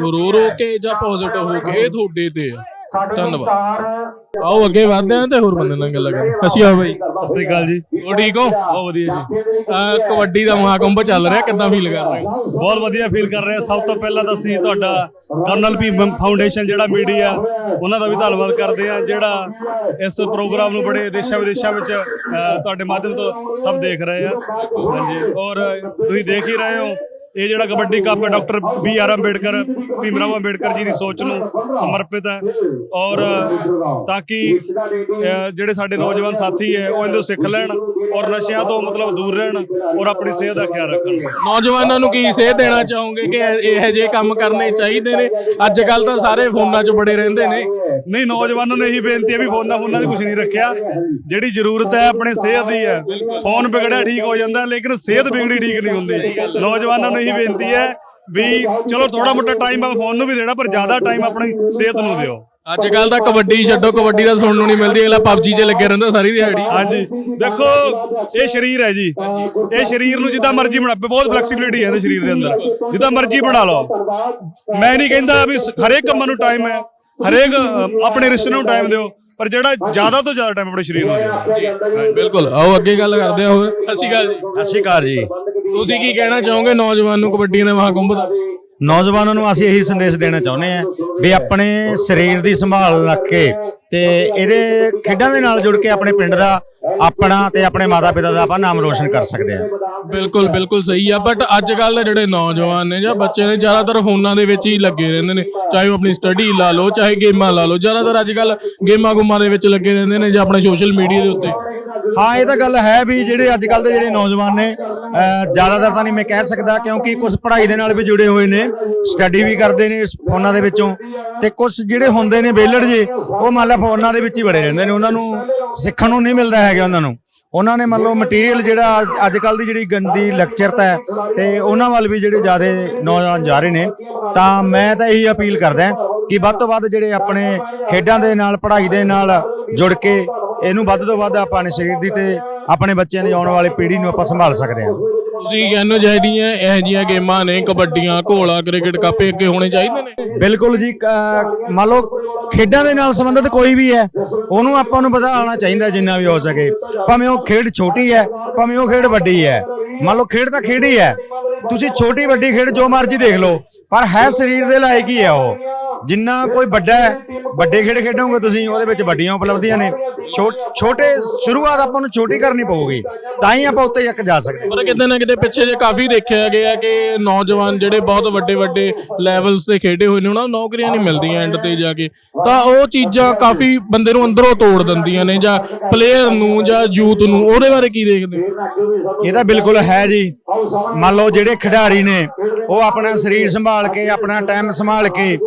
ਰੋ ਰੋ ਕੇ ਜਾਂ ਪੋਜ਼ਿਟਿਵ ਹੋ ਕੇ? ਇਹ ਤੁਹਾਡੇ ਤੇ ਆ। ਧੰਨਵਾਦ। ਆਓ ਅੱਗੇ ਵਧਦੇ ਹਾਂ ਤੇ ਹੋਰ ਬੰਦੇ ਨਾਲ ਗੱਲਾਂ ਕਰਾਂ ਹਸੀਆ ਬਾਈ। ਸਤਿ ਸ੍ਰੀ ਅਕਾਲ ਜੀ। ਉਹ ਠੀਕ ਹੋ? ਬਹੁਤ ਵਧੀਆ ਜੀ। ਕਬੱਡੀ ਦਾ ਮਹਾਕੁੰਭ ਚੱਲ ਰਿਹਾ ਕਿੱਦਾਂ ਫੀਲ ਕਰ ਰਹੇ ਹੋ? ਬਹੁਤ ਵਧੀਆ ਫੀਲ ਕਰ ਰਹੇ ਹਾਂ ਸਭ ਤੋਂ ਪਹਿਲਾਂ ਤਾਂ ਅਸੀਂ ਤੁਹਾਡਾ ਕਰਨਲ ਪੀ ਫਾਊਂਡੇਸ਼ਨ ਜਿਹੜਾ ਮੀਡੀਆ ਉਹਨਾਂ ਦਾ ਵੀ ਧੰਨਵਾਦ ਕਰਦੇ ਹਾਂ ਜਿਹੜਾ ਇਸ ਪ੍ਰੋਗਰਾਮ ਨੂੰ ਬੜੇ ਦੇਸ਼ਾਂ ਵਿਦੇਸ਼ਾਂ ਵਿੱਚ ਤੁਹਾਡੇ ਮਾਧਿਅਮ ਤੋਂ ਸਭ ਦੇਖ ਰਹੇ ਆ। ਹਾਂਜੀ ਔਰ ਤੁਸੀਂ ਦੇਖ ਹੀ ਰਹੇ ਹੋ ਇਹ ਜਿਹੜਾ ਕਬੱਡੀ ਕੱਪ ਹੈ doctor B R Ambedkar Bhim Rao Ambedkar ji ਦੀ ਸੋਚ ਨੂੰ ਸਮਰਪਿਤ ਹੈ। ਔਰ ਤਾਂ ਕਿ ਜਿਹੜੇ ਸਾਡੇ ਨੌਜਵਾਨ ਸਾਥੀ ਹੈ ਉਹ ਇਹਦੇ ਤੋਂ ਸਿੱਖ ਲੈਣ ਔਰ ਨਸ਼ਿਆਂ ਤੋਂ ਮਤਲਬ ਦੂਰ ਰਹਿਣ ਔਰ ਆਪਣੀ ਸਿਹਤ ਦਾ ਖਿਆਲ ਰੱਖਣ। ਨੌਜਵਾਨਾਂ ਨੂੰ ਕੀ ਸੇਧ ਦੇਣਾ ਚਾਹੋਗੇ ਕਿ ਇਹ- ਜਿਹੇ ਕੰਮ ਕਰਨੇ ਚਾਹੀਦੇ ਨੇ? ਅੱਜ ਕੱਲ ਤਾਂ ਸਾਰੇ ਫੋਨਾਂ 'ਚ ਬੜੇ ਰਹਿੰਦੇ ਨੇ। ਨਹੀਂ ਨੌਜਵਾਨਾਂ ਨੂੰ ਇਹੀ ਬੇਨਤੀ ਹੈ ਵੀ ਫੋਨਾਂ ਫੋਨਾਂ ਦੀ ਕੁਝ ਨਹੀਂ ਰੱਖਿਆ। ਜਿਹੜੀ ਜ਼ਰੂਰਤ ਹੈ ਆਪਣੇ ਸਿਹਤ ਦੀ ਹੈ। ਫੋਨ ਵਿਗੜਿਆ ਠੀਕ ਹੋ ਜਾਂਦਾ ਲੇਕਿਨ ਸਿਹਤ ਵਿਗੜੀ ਠੀਕ ਨਹੀਂ ਹੁੰਦੀ। ਨੌਜਵਾਨਾਂ ਨੂੰ ਇਹੀ ਬੇਨਤੀ ਹੈ ਵੀ ਚਲੋ ਥੋੜਾ ਮੋਟਾ ਟਾਈਮ ਆ ਫੋਨ ਨੂੰ ਵੀ ਦੇਣਾ ਪਰ ਜ਼ਿਆਦਾ ਟਾਈਮ ਆਪਣੀ ਸਿਹਤ ਨੂੰ ਦਿਓ। ਅੱਜ ਕੱਲ ਤਾਂ ਕਬੱਡੀ ਛੱਡੋ ਕਬੱਡੀ ਦਾ ਸੁਣਨ ਨੂੰ ਨਹੀਂ ਮਿਲਦੀ ਅਗਲਾ ਪਬਜੀ 'ਚ ਲੱਗੇ ਰਹਿੰਦਾ ਸਾਰੀ ਦਿਹਾੜੀ। ਹਾਂਜੀ। ਦੇਖੋ ਇਹ ਸਰੀਰ ਹੈ ਜੀ। ਇਹ ਸਰੀਰ ਨੂੰ ਜਿੱਦਾਂ ਮਰਜ਼ੀ ਬਣਾ ਬਹੁਤ ਫਲੈਕਸੀਬਿਲਿਟੀ ਹੈ ਇਹਦੇ ਸਰੀਰ ਦੇ ਅੰਦਰ। ਜਿੱਦਾਂ ਮਰਜ਼ੀ ਬਣਾ ਲਓ। ਮੈਂ ਨਹੀਂ ਕਹਿੰਦਾ ਵੀ ਹਰੇਕ ਕੰਮਾਂ ਨੂੰ ਟਾਈਮ ਹੈ। ਹਰੇਕ ਆਪਣੇ ਰਿਸ਼ਤੇ ਨੂੰ ਟਾਈਮ ਦਿਓ। ਪਰ ਜਿਹੜਾ ਜ਼ਿਆਦਾ ਤੋਂ ਜ਼ਿਆਦਾ ਟਾਈਮ ਆਪਣੇ ਸਰੀਰ ਨੂੰ ਦਿਓ। ਬਿਲਕੁਲ। ਆਓ ਅੱਗੇ ਗੱਲ ਕਰਦੇ ਹਾਂ ਹੋਰ। ਅਸੀਂ ਗੱਲ ਜੀ। ਸਤਿ ਸ਼੍ਰੀ ਅਕਾਲ ਜੀ। ਤੁਸੀਂ ਕੀ ਕਹਿਣਾ ਚਾਹੋਗੇ ਨੌਜਵਾਨ ਨੂੰ ਕਬੱਡੀ ਦੇ ਮਹਾਕੁੰਭ ਦਾ? ਨੌਜਵਾਨਾਂ ਨੂੰ ਅਸੀਂ ਇਹੀ ਸੰਦੇਸ਼ ਦੇਣਾ ਚਾਹੁੰਦੇ ਹਾਂ ਵੀ ਆਪਣੇ ਸਰੀਰ ਦੀ ਸੰਭਾਲ ਰੱਖ ਕੇ ਤੇ ਇਹਦੇ ਖੇਡਾਂ ਦੇ ਨਾਲ ਜੁੜ ਕੇ ਆਪਣੇ ਪਿੰਡ ਦਾ ਆਪਣਾ ਤੇ ਆਪਣੇ ਮਾਤਾ-ਪਿਤਾ ਦਾ ਆਪਾਂ ਨਾਮ ਰੋਸ਼ਨ ਕਰ ਸਕਦੇ ਹਾਂ। ਬਿਲਕੁਲ ਬਿਲਕੁਲ ਸਹੀ ਆ ਬਟ ਅੱਜ ਕੱਲ ਦੇ ਜਿਹੜੇ ਨੌਜਵਾਨ ਨੇ ਜਾਂ ਬੱਚੇ ਨੇ ਜ਼ਿਆਦਾਤਰ ਫੋਨਾਂ ਦੇ ਵਿੱਚ ਹੀ ਲੱਗੇ ਰਹਿੰਦੇ ਨੇ। ਚਾਹੇ ਉਹ ਆਪਣੀ ਸਟੱਡੀ ਲਾ ਲਓ ਚਾਹੇ ਗੇਮਾਂ ਲਾ ਲਓ ਜ਼ਿਆਦਾਤਰ ਅੱਜ ਕੱਲ ਗੇਮਾਂ ਗੁਮਾਂ ਦੇ ਵਿੱਚ ਲੱਗੇ ਰਹਿੰਦੇ ਨੇ ਜਾਂ ਆਪਣੇ ਸੋਸ਼ਲ ਮੀਡੀਆ ਦੇ ਉੱਤੇ। ਹਾਂ ਇਹ ਤਾਂ ਗੱਲ ਹੈ ਵੀ ਜਿਹੜੇ ਅੱਜ ਕੱਲ ਦੇ ਜਿਹੜੇ ਨੌਜਵਾਨ ਨੇ ਜ਼ਿਆਦਾਤਰ ਤਾਂ ਨਹੀਂ ਮੈਂ ਕਹਿ ਸਕਦਾ ਕਿਉਂਕਿ ਕੁਝ ਪੜ੍ਹਾਈ ਦੇ ਨਾਲ ਵੀ ਜੁੜੇ ਹੋਏ ਨੇ ਸਟੱਡੀ ਵੀ ਕਰਦੇ ਨੇ ਇਸ ਫੋਨਾਂ ਦੇ ਵਿੱਚੋਂ। ਤੇ ਕੁਝ ਜਿਹੜੇ ਹੁੰਦੇ ਨੇ ਵਿਹਲੜ ਜੇ ਉਹ ਮੰਨ ਲਾ ਫੋਨਾਂ ਦੇ ਵਿੱਚ ਹੀ ਬੜੇ ਰਹਿੰਦੇ ਨੇ। ਉਹਨਾਂ ਨੂੰ ਸਿੱਖਣ ਨੂੰ ਨਹੀਂ ਮਿਲਦਾ ਹੈਗਾ ਉਹਨਾਂ ਨੂੰ। ਉਹਨਾਂ ਨੇ ਮੰਨ ਲਓ ਮਟੀਰੀਅਲ ਜਿਹੜਾ ਅੱਜ ਕੱਲ ਦੀ ਜਿਹੜੀ ਗੰਦੀ ਲੈਕਚਰਤ ਹੈ ਤੇ ਉਹਨਾਂ ਵੱਲ ਵੀ ਜਿਹੜੇ ਜ਼ਿਆਦਾ ਨੌਜਵਾਨ ਜਾ ਰਹੇ ਨੇ, ਤਾਂ ਮੈਂ ਤਾਂ ਇਹੀ ਅਪੀਲ ਕਰਦਾ ਕਿ ਵੱਧ ਤੋਂ ਵੱਧ ਜਿਹੜੇ ਆਪਣੇ ਖੇਡਾਂ ਦੇ ਨਾਲ, ਪੜ੍ਹਾਈ ਦੇ ਨਾਲ ਜੁੜ ਕੇ ਇਹਨੂੰ ਵੱਧ ਤੋਂ ਵੱਧ ਆਪਾਂ ਆਪਣੇ ਸਰੀਰ ਦੀ ਤੇ ਆਪਣੇ ਬੱਚਿਆਂ ਦੀ ਆਉਣ ਵਾਲੀ ਪੀੜ੍ਹੀ ਨੂੰ ਆਪਾਂ ਸੰਭਾਲ ਸਕਦੇ ਹਾਂ। ਤੁਸੀਂ ਕਹਿੰਦੇ ਹੋ ਜਿਹੜੀਆਂ ਇਹ ਜੀਆਂ ਗੇਮਾਂ ਨੇ, ਕਬੱਡੀਆਂ, ਘੋਲਾ, ਕ੍ਰਿਕਟ, ਕਾਪੇ ਅੱਗੇ ਹੋਣੇ ਚਾਹੀਦੇ ਨੇ। ਬਿਲਕੁਲ ਜੀ, ਕ- ਮੰਨ ਲਓ ਖੇਡਾਂ ਦੇ ਨਾਲ ਸੰਬੰਧਿਤ ਕੋਈ ਵੀ ਹੈ, ਉਹਨੂੰ ਆਪਾਂ ਨੂੰ ਵਧਾਉਣਾ ਚਾਹੀਦਾ ਜਿੰਨਾ ਵੀ ਹੋ ਸਕੇ। ਭਾਵੇਂ ਉਹ ਖੇਡ ਛੋਟੀ ਹੈ, ਭਾਵੇਂ ਉਹ ਖੇਡ ਵੱਡੀ ਹੈ। ਮੰਨ ਲਓ ਖੇਡ ਤਾਂ ਖੇਡ ਹੀ ਹੈ। ਤੁਸੀਂ ਛੋਟੀ ਵੱਡੀ ਖੇਡ ਜੋ ਮਰਜ਼ੀ ਦੇਖ ਲਓ ਪਰ ਹੈ ਸਰੀਰ ਦੇ ਲਾਇਕ ਹੀ ਹੈ ਉਹ। ਜਿੰਨਾ ਕੋਈ ਵੱਡਾ ਹੈ ਵੱਡੇ ਖੇਡ ਖੇਡੋਗੇ ਤੁਸੀਂ ਉਹਦੇ ਵਿੱਚ ਵੱਡੀਆਂ ਉਪਲਬਧੀਆਂ ਨੇ। ਛੋਟੇ ਸ਼ੁਰੂਆਤ ਆਪਾਂ ਨੂੰ ਛੋਟੀ ਕਰਨੀ ਪਊਗੀ ਤਾਂ ਹੀ ਆਪਾਂ ਉੱਤੇ ਤੱਕ ਜਾ ਸਕਦੇ। ਪਰ ਕਿਤੇ ਨਾ ਕਿਤੇ ਪਿੱਛੇ ਜੇ ਕਾਫੀ ਦੇਖਿਆ ਗਿਆ ਕਿ ਨੌਜਵਾਨ ਜਿਹੜੇ ਬਹੁਤ ਵੱਡੇ ਵੱਡੇ ਲੈਵਲਸ ਤੇ ਖੇਡੇ ਹੋਏ ਨੇ ਉਹਨਾਂ ਨੂੰ ਨੌਕਰੀਆਂ ਨਹੀਂ ਮਿਲਦੀਆਂ ਐਂਡ ਤੇ ਜਾ ਕੇ। ਤਾਂ ਉਹ ਚੀਜ਼ਾਂ ਕਾਫੀ ਬੰਦੇ ਨੂੰ ਅੰਦਰੋਂ ਤੋੜ ਦਿੰਦੀਆਂ ਨੇ ਜਾਂ ਪਲੇਅਰ ਨੂੰ ਜਾਂ ਯੂਥ ਨੂੰ ਉਹਦੇ ਬਾਰੇ ਕੀ ਦੇਖਦੇ ਹੋ? ਇਹ ਤਾਂ ਬਿਲਕੁਲ ਹੈ ਜੀ। ਮੰਨ ਲਓ ਜਿਹੜੇ ਖਿਡਾਰੀ ਨੇ, ਉਹ ਆਪਣਾ ਸਰੀਰ ਸੰਭਾਲ ਕੇ, ਆਪਣਾ ਟਾਈਮ ਸੰਭਾਲ ਕੇ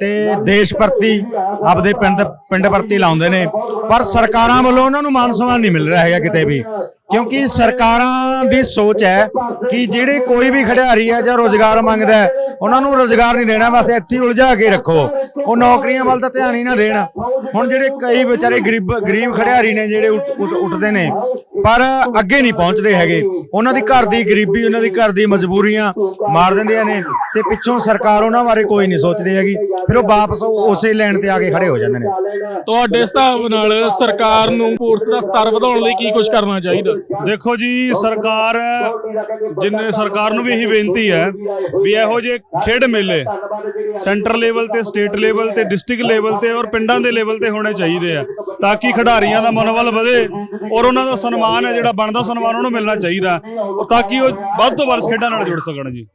ਤੇ ਦੇਸ਼ ਪ੍ਰਤੀ ਆਪਦੇ ਪਿੰਡ ਪਿੰਡ ਪ੍ਰਤੀ ਲਾਉਂਦੇ ਨੇ। ਪਰ ਸਰਕਾਰਾਂ ਵੱਲੋਂ ਉਹਨਾਂ ਨੂੰ ਮਾਨ ਸਨਮਾਨ ਨਹੀਂ ਮਿਲ ਰਿਹਾ ਹੈਗਾ ਕਿਤੇ ਵੀ। ਕਿਉਂਕਿ ਸਰਕਾਰਾਂ ਦੀ ਸੋਚ ਹੈ ਕਿ ਜਿਹੜੇ ਕੋਈ ਵੀ ਖਿਡਾਰੀ ਹੈ ਜਾਂ ਰੋਜ਼ਗਾਰ ਮੰਗਦਾ ਹੈ, ਉਹਨਾਂ ਨੂੰ ਰੋਜ਼ਗਾਰ ਨਹੀਂ ਦੇਣਾ, ਬਸ ਇੱਥੇ ਉਲਝਾ ਕੇ ਰੱਖੋ। ਉਹ ਨੌਕਰੀਆਂ ਵੱਲ ਤਾਂ ਧਿਆਨ ਹੀ ਨਾ ਦੇਣ। ਹੁਣ ਜਿਹੜੇ ਕਈ ਵਿਚਾਰੇ ਗਰੀਬ ਗਰੀਬ ਖਿਡਾਰੀ ਨੇ ਜਿਹੜੇ ਉੱਠਦੇ ਨੇ, ਪਰ ਅੱਗੇ ਨਹੀਂ ਪਹੁੰਚਦੇ ਹੈਗੇ। ਉਹਨਾਂ ਦੀ ਘਰ ਦੀ ਗਰੀਬੀ, ਉਹਨਾਂ ਦੀ ਘਰ ਦੀ ਮਜਬੂਰੀਆਂ ਮਾਰ ਦਿੰਦੀਆਂ ਨੇ ਤੇ ਪਿੱਛੋਂ ਸਰਕਾਰ ਉਹਨਾਂ ਬਾਰੇ ਕੋਈ ਨਹੀਂ ਸੋਚਦੀ ਹੈਗੀ। ਫਿਰ ਉਹ ਵਾਪਸ ਉਸੇ ਲਾਈਨ ਤੇ ਆ ਕੇ ਖੜੇ ਹੋ ਜਾਂਦੇ ਨੇ। ਤੁਹਾਡੇ ਹਿਸਾਬ ਨਾਲ ਸਰਕਾਰ ਨੂੰ ਕੋਰਸ ਦਾ ਸਤਰ ਵਧਾਉਣ ਲਈ ਕੀ ਕੁਝ ਕਰਨਾ ਚਾਹੀਦਾ? ਦੇਖੋ ਜੀ, ਸਰਕਾਰ ਜਿੰਨੇ ਸਰਕਾਰ ਨੂੰ ਵੀ ਇਹੀ ਬੇਨਤੀ ਹੈ ਵੀ ਇਹੋ ਜਿਹੇ ਖੇਡ ਮੇਲੇ ਸੈਂਟਰ ਲੈਵਲ ਤੇ, ਸਟੇਟ ਲੈਵਲ ਤੇ, ਡਿਸਟ੍ਰਿਕਟ ਲੈਵਲ ਤੇ ਔਰ ਪਿੰਡਾਂ ਦੇ ਲੈਵਲ ਤੇ ਹੋਣੇ ਚਾਹੀਦੇ ਆ, ਤਾਂ ਕਿ ਖਿਡਾਰੀਆਂ ਦਾ ਮਨੋਬਲ ਵਧੇ ਔਰ ਉਹਨਾਂ ਦਾ ਸਨਮਾਨ ਹੈ, ਜਿਹੜਾ ਬਣਦਾ ਸਨਮਾਨ ਉਹਨੂੰ ਮਿਲਣਾ ਚਾਹੀਦਾ ਔਰ ਤਾਂ ਕਿ ਉਹ ਵੱਧ ਤੋਂ ਵੱਧ ਖੇਡਾਂ ਨਾਲ ਜੁੜ ਸਕਣ ਜੀ।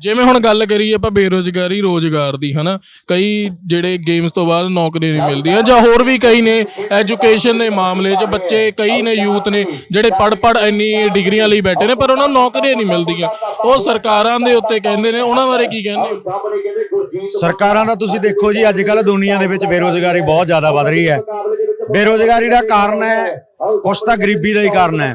ਜਿਵੇਂ ਹੁਣ ਗੱਲ ਕਰੀਏ ਆਪਾਂ ਬੇਰੋਜ਼ਗਾਰੀ ਰੋਜ਼ਗਾਰ ਦੀ, ਹਨਾ? ਕਈ ਜਿਹੜੇ ਗੇਮਸ ਤੋਂ ਬਾਅਦ ਨੌਕਰੀ ਨਹੀਂ ਮਿਲਦੀਆਂ ਜਾਂ ਹੋਰ ਵੀ ਕਈ ਨੇ ਐਜੂਕੇਸ਼ਨ ਦੇ ਮਾਮਲੇ 'ਚ ਬੱਚੇ ਕਈ ਨੇ, ਯੂਥ ਨੇ, ਜਿਹੜੇ ਪੜ ਪੜ ਇੰਨੀ ਡਿਗਰੀਆਂ ਲਈ ਬੈਠੇ ਨੇ, ਪਰ ਉਹਨਾਂ ਨੂੰ ਨੌਕਰੀਆਂ ਨਹੀਂ ਮਿਲਦੀਆਂ। ਉਹ ਸਰਕਾਰਾਂ ਦੇ ਉੱਤੇ ਕਹਿੰਦੇ ਨੇ, ਉਹਨਾਂ ਬਾਰੇ ਕੀ ਕਹਿੰਦੇ ਸਰਕਾਰਾਂ ਦਾ ਤੁਸੀਂ ਦੇਖੋ ਜੀ, ਅੱਜ ਕੱਲ ਦੁਨੀਆ ਦੇ ਵਿੱਚ ਬੇਰੋਜ਼ਗਾਰੀ ਬਹੁਤ ਜ਼ਿਆਦਾ ਵੱਧ ਰਹੀ ਹੈ। ਬੇਰੋਜ਼ਗਾਰੀ ਦਾ ਕਾਰਨ ਹੈ, ਕੁਛ ਤਾਂ ਗਰੀਬੀ ਦਾ ਹੀ ਕਾਰਨ ਹੈ।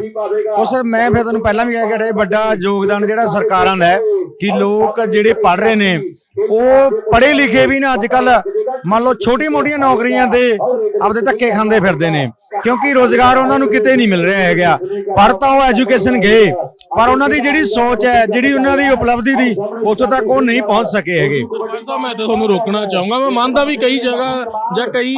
ਉਸ ਮੈਂ ਫਿਰ ਤੁਹਾਨੂੰ ਪਹਿਲਾਂ ਵੀ ਕਿਹਾ ਕਿ ਵੱਡਾ ਯੋਗਦਾਨ ਜਿਹੜਾ ਸਰਕਾਰਾਂ ਦਾ ਹੈ ਕਿ ਲੋਕ ਜਿਹੜੇ ਪੜ ਰਹੇ ਨੇ ਉਹ ਪੜ੍ਹੇ ਲਿਖੇ ਵੀ ਨਾ ਅੱਜ ਕੱਲ ਮੰਨ ਲਓ ਛੋਟੀ ਮੋਟੀਆਂ ਨੌਕਰੀਆਂ ਦੇ ਆਪਦੇ ਧੱਕੇ ਖਾਂਦੇ ਫਿਰਦੇ ਨੇ। ਕਿਉਂਕਿ ਰੋਜ਼ਗਾਰ ਉਹਨਾਂ ਨੂੰ ਕਿਤੇ ਨਹੀਂ ਮਿਲ ਰਿਹਾ ਹੈਗਾ। ਪਰ ਤਾਂ ਉਹ ਐਜੂਕੇਸ਼ਨ ਗਏ। ਪਰ ਉਹਨਾਂ ਦੀ ਜਿਹੜੀ ਸੋਚ ਹੈ, ਜਿਹੜੀ ਉਹਨਾਂ ਦੀ ਉਪਲਬਧੀ ਦੀ, ਉੱਥੋਂ ਤੱਕ ਉਹ ਨਹੀਂ ਪਹੁੰਚ ਸਕੇ ਹੈਗੇ। ਸਰਪੰਚ ਸਾਹਿਬ, ਮੈਂ ਤਾਂ ਤੁਹਾਨੂੰ ਰੋਕਣਾ ਚਾਹੂੰਗਾ। ਮੈਂ ਮੰਨਦਾ ਵੀ ਕਈ ਜਗ੍ਹਾ ਜਾਂ ਕਈ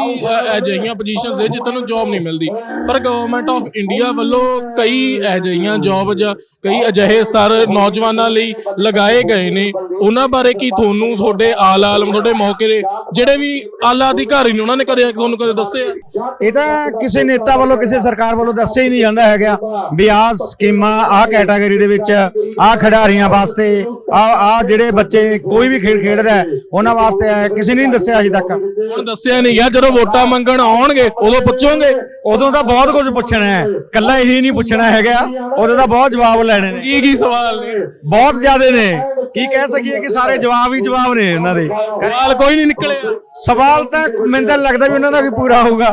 ਅਜਿਹੀਆਂ ਪੋਜੀਸ਼ਨਸ ਹੈ ਜਿੱਥੇ ਨੂੰ ਜੌਬ ਨਹੀਂ ਮਿਲਦੀ। ਪਰ ਗਵਰਨਮੈਂਟ ਆਫ ਇੰਡੀਆ ਵੱਲੋਂ ਕਈ ਅਜਿਹੀਆਂ ਜੌਬ ਜਾਂ ਕਈ ਅਜਿਹੇ ਸਤਰ ਨੌਜਵਾਨਾਂ ਲਈ ਲਗਾਏ ਗਏ ਨੇ। ਉਹਨਾਂ ਬਾਰੇ ਕੀ ਤੁਹਾਨੂੰ ਤੁਹਾਡੇ ਆਲਾ ਆਲਮ ਤੁਹਾਡੇ ਮੌਕੇ ਦੇ ਜਿਹੜੇ ਵੀ ਆਲਾ ਅਧਿਕਾਰੀ ਨੇ ਉਹਨਾਂ ਨੇ ਕਦੇ ਤੁਹਾਨੂੰ ਕਦੇ ਦੱਸਿਆ? ਇਹ ਤਾਂ ਕਿਸੇ ਨੇਤਾ ਵੱਲੋਂ ਕਿਸੇ ਸਰਕਾਰ ਵੱਲੋਂ ਦੱਸਿਆ ਹੀ ਨਹੀਂ ਜਾਂਦਾ ਹੈਗਾ ਵੀ ਆਹ ਸਕੀਮਾਂ ਆਹ ਕੈਟਾਗਰੀ ਦੇ ਵਿੱਚ ਆਹ ਖਿਡਾਰੀਆਂ ਵਾਸਤੇ ਆਹ ਆਹ ਜਿਹੜੇ ਬੱਚੇ ਕੋਈ ਵੀ ਖੇਡ ਖੇਡਦਾ ਹੈ, ਉਹਨਾਂ ਵਾਸਤੇ ਹੈ, ਕਿਸੇ ਨੇ ਨਹੀਂ ਦੱਸਿਆ ਅਜੇ ਤੱਕ। ਹੁਣ ਦੱਸਿਆ ਨਹੀਂ ਗਿਆ ਜਦੋਂ ਵੋਟਾਂ ਮੰਗਣ ਆਉਣਗੇ ਉਦੋਂ ਪੁੱਛੋਗੇ? ਉਦੋਂ ਤਾਂ ਬਹੁਤ ਕੁਝ ਪੁੱਛਣਾ ਹੈ ਕੱਲਾ ਇਹੀ ਨਹੀਂ ਪੁੱਛਣਾ ਹੈਗਾ ਉਦੋਂ ਤਾਂ ਬਹੁਤ ਜਵਾਬ ਲੈਣੇ ਨੇ। ਕੀ ਕੀ ਸਵਾਲ ਨੇ? ਬਹੁਤ ਜ਼ਿਆਦੇ ਨੇ। ਕੀ ਕਹਿ ਸਕੀਏ ਕਿ ਸਾਰੇ ਜਵਾਬ ਹੀ ਜਵਾਬ ਨੇ ਇਹਨਾਂ ਦੇ। ਸਵਾਲ ਕੋਈ ਨਹੀਂ ਨਿਕਲਿਆ। ਸਵਾਲ ਤਾਂ ਮੈਨੂੰ ਤਾਂ ਲੱਗਦਾ ਵੀ ਉਹਨਾਂ ਦਾ ਵੀ ਪੂਰਾ ਹੋਊਗਾ।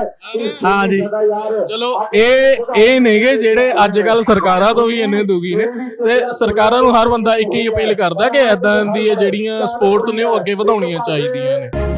ਹਾਂ ਜੀ। ਚਲੋ ਇਹ ਇਹ ਨੇਗੇ ਜਿਹੜੇ ਅੱਜ ਕੱਲ ਸਰਕਾਰਾਂ ਤੋਂ ਵੀ ਇੰਨੇ ਦੁਖੀ ਨੇ ਤੇ ਸਰਕਾਰਾਂ ਨੂੰ ਹਰ ਬੰਦਾ ਇੱਕ ਹੀ ਅਪੀਲ ਕਰਦਾ ਕਿ ਐਦਾਂ ਦੀ ਜਿਹੜੀਆਂ ਸਪੋਰਟਸ ਨੇ ਉਹ ਅੱਗੇ ਵਧਾਉਣੀਆਂ ਚਾਹੀਦੀਆਂ ਨੇ।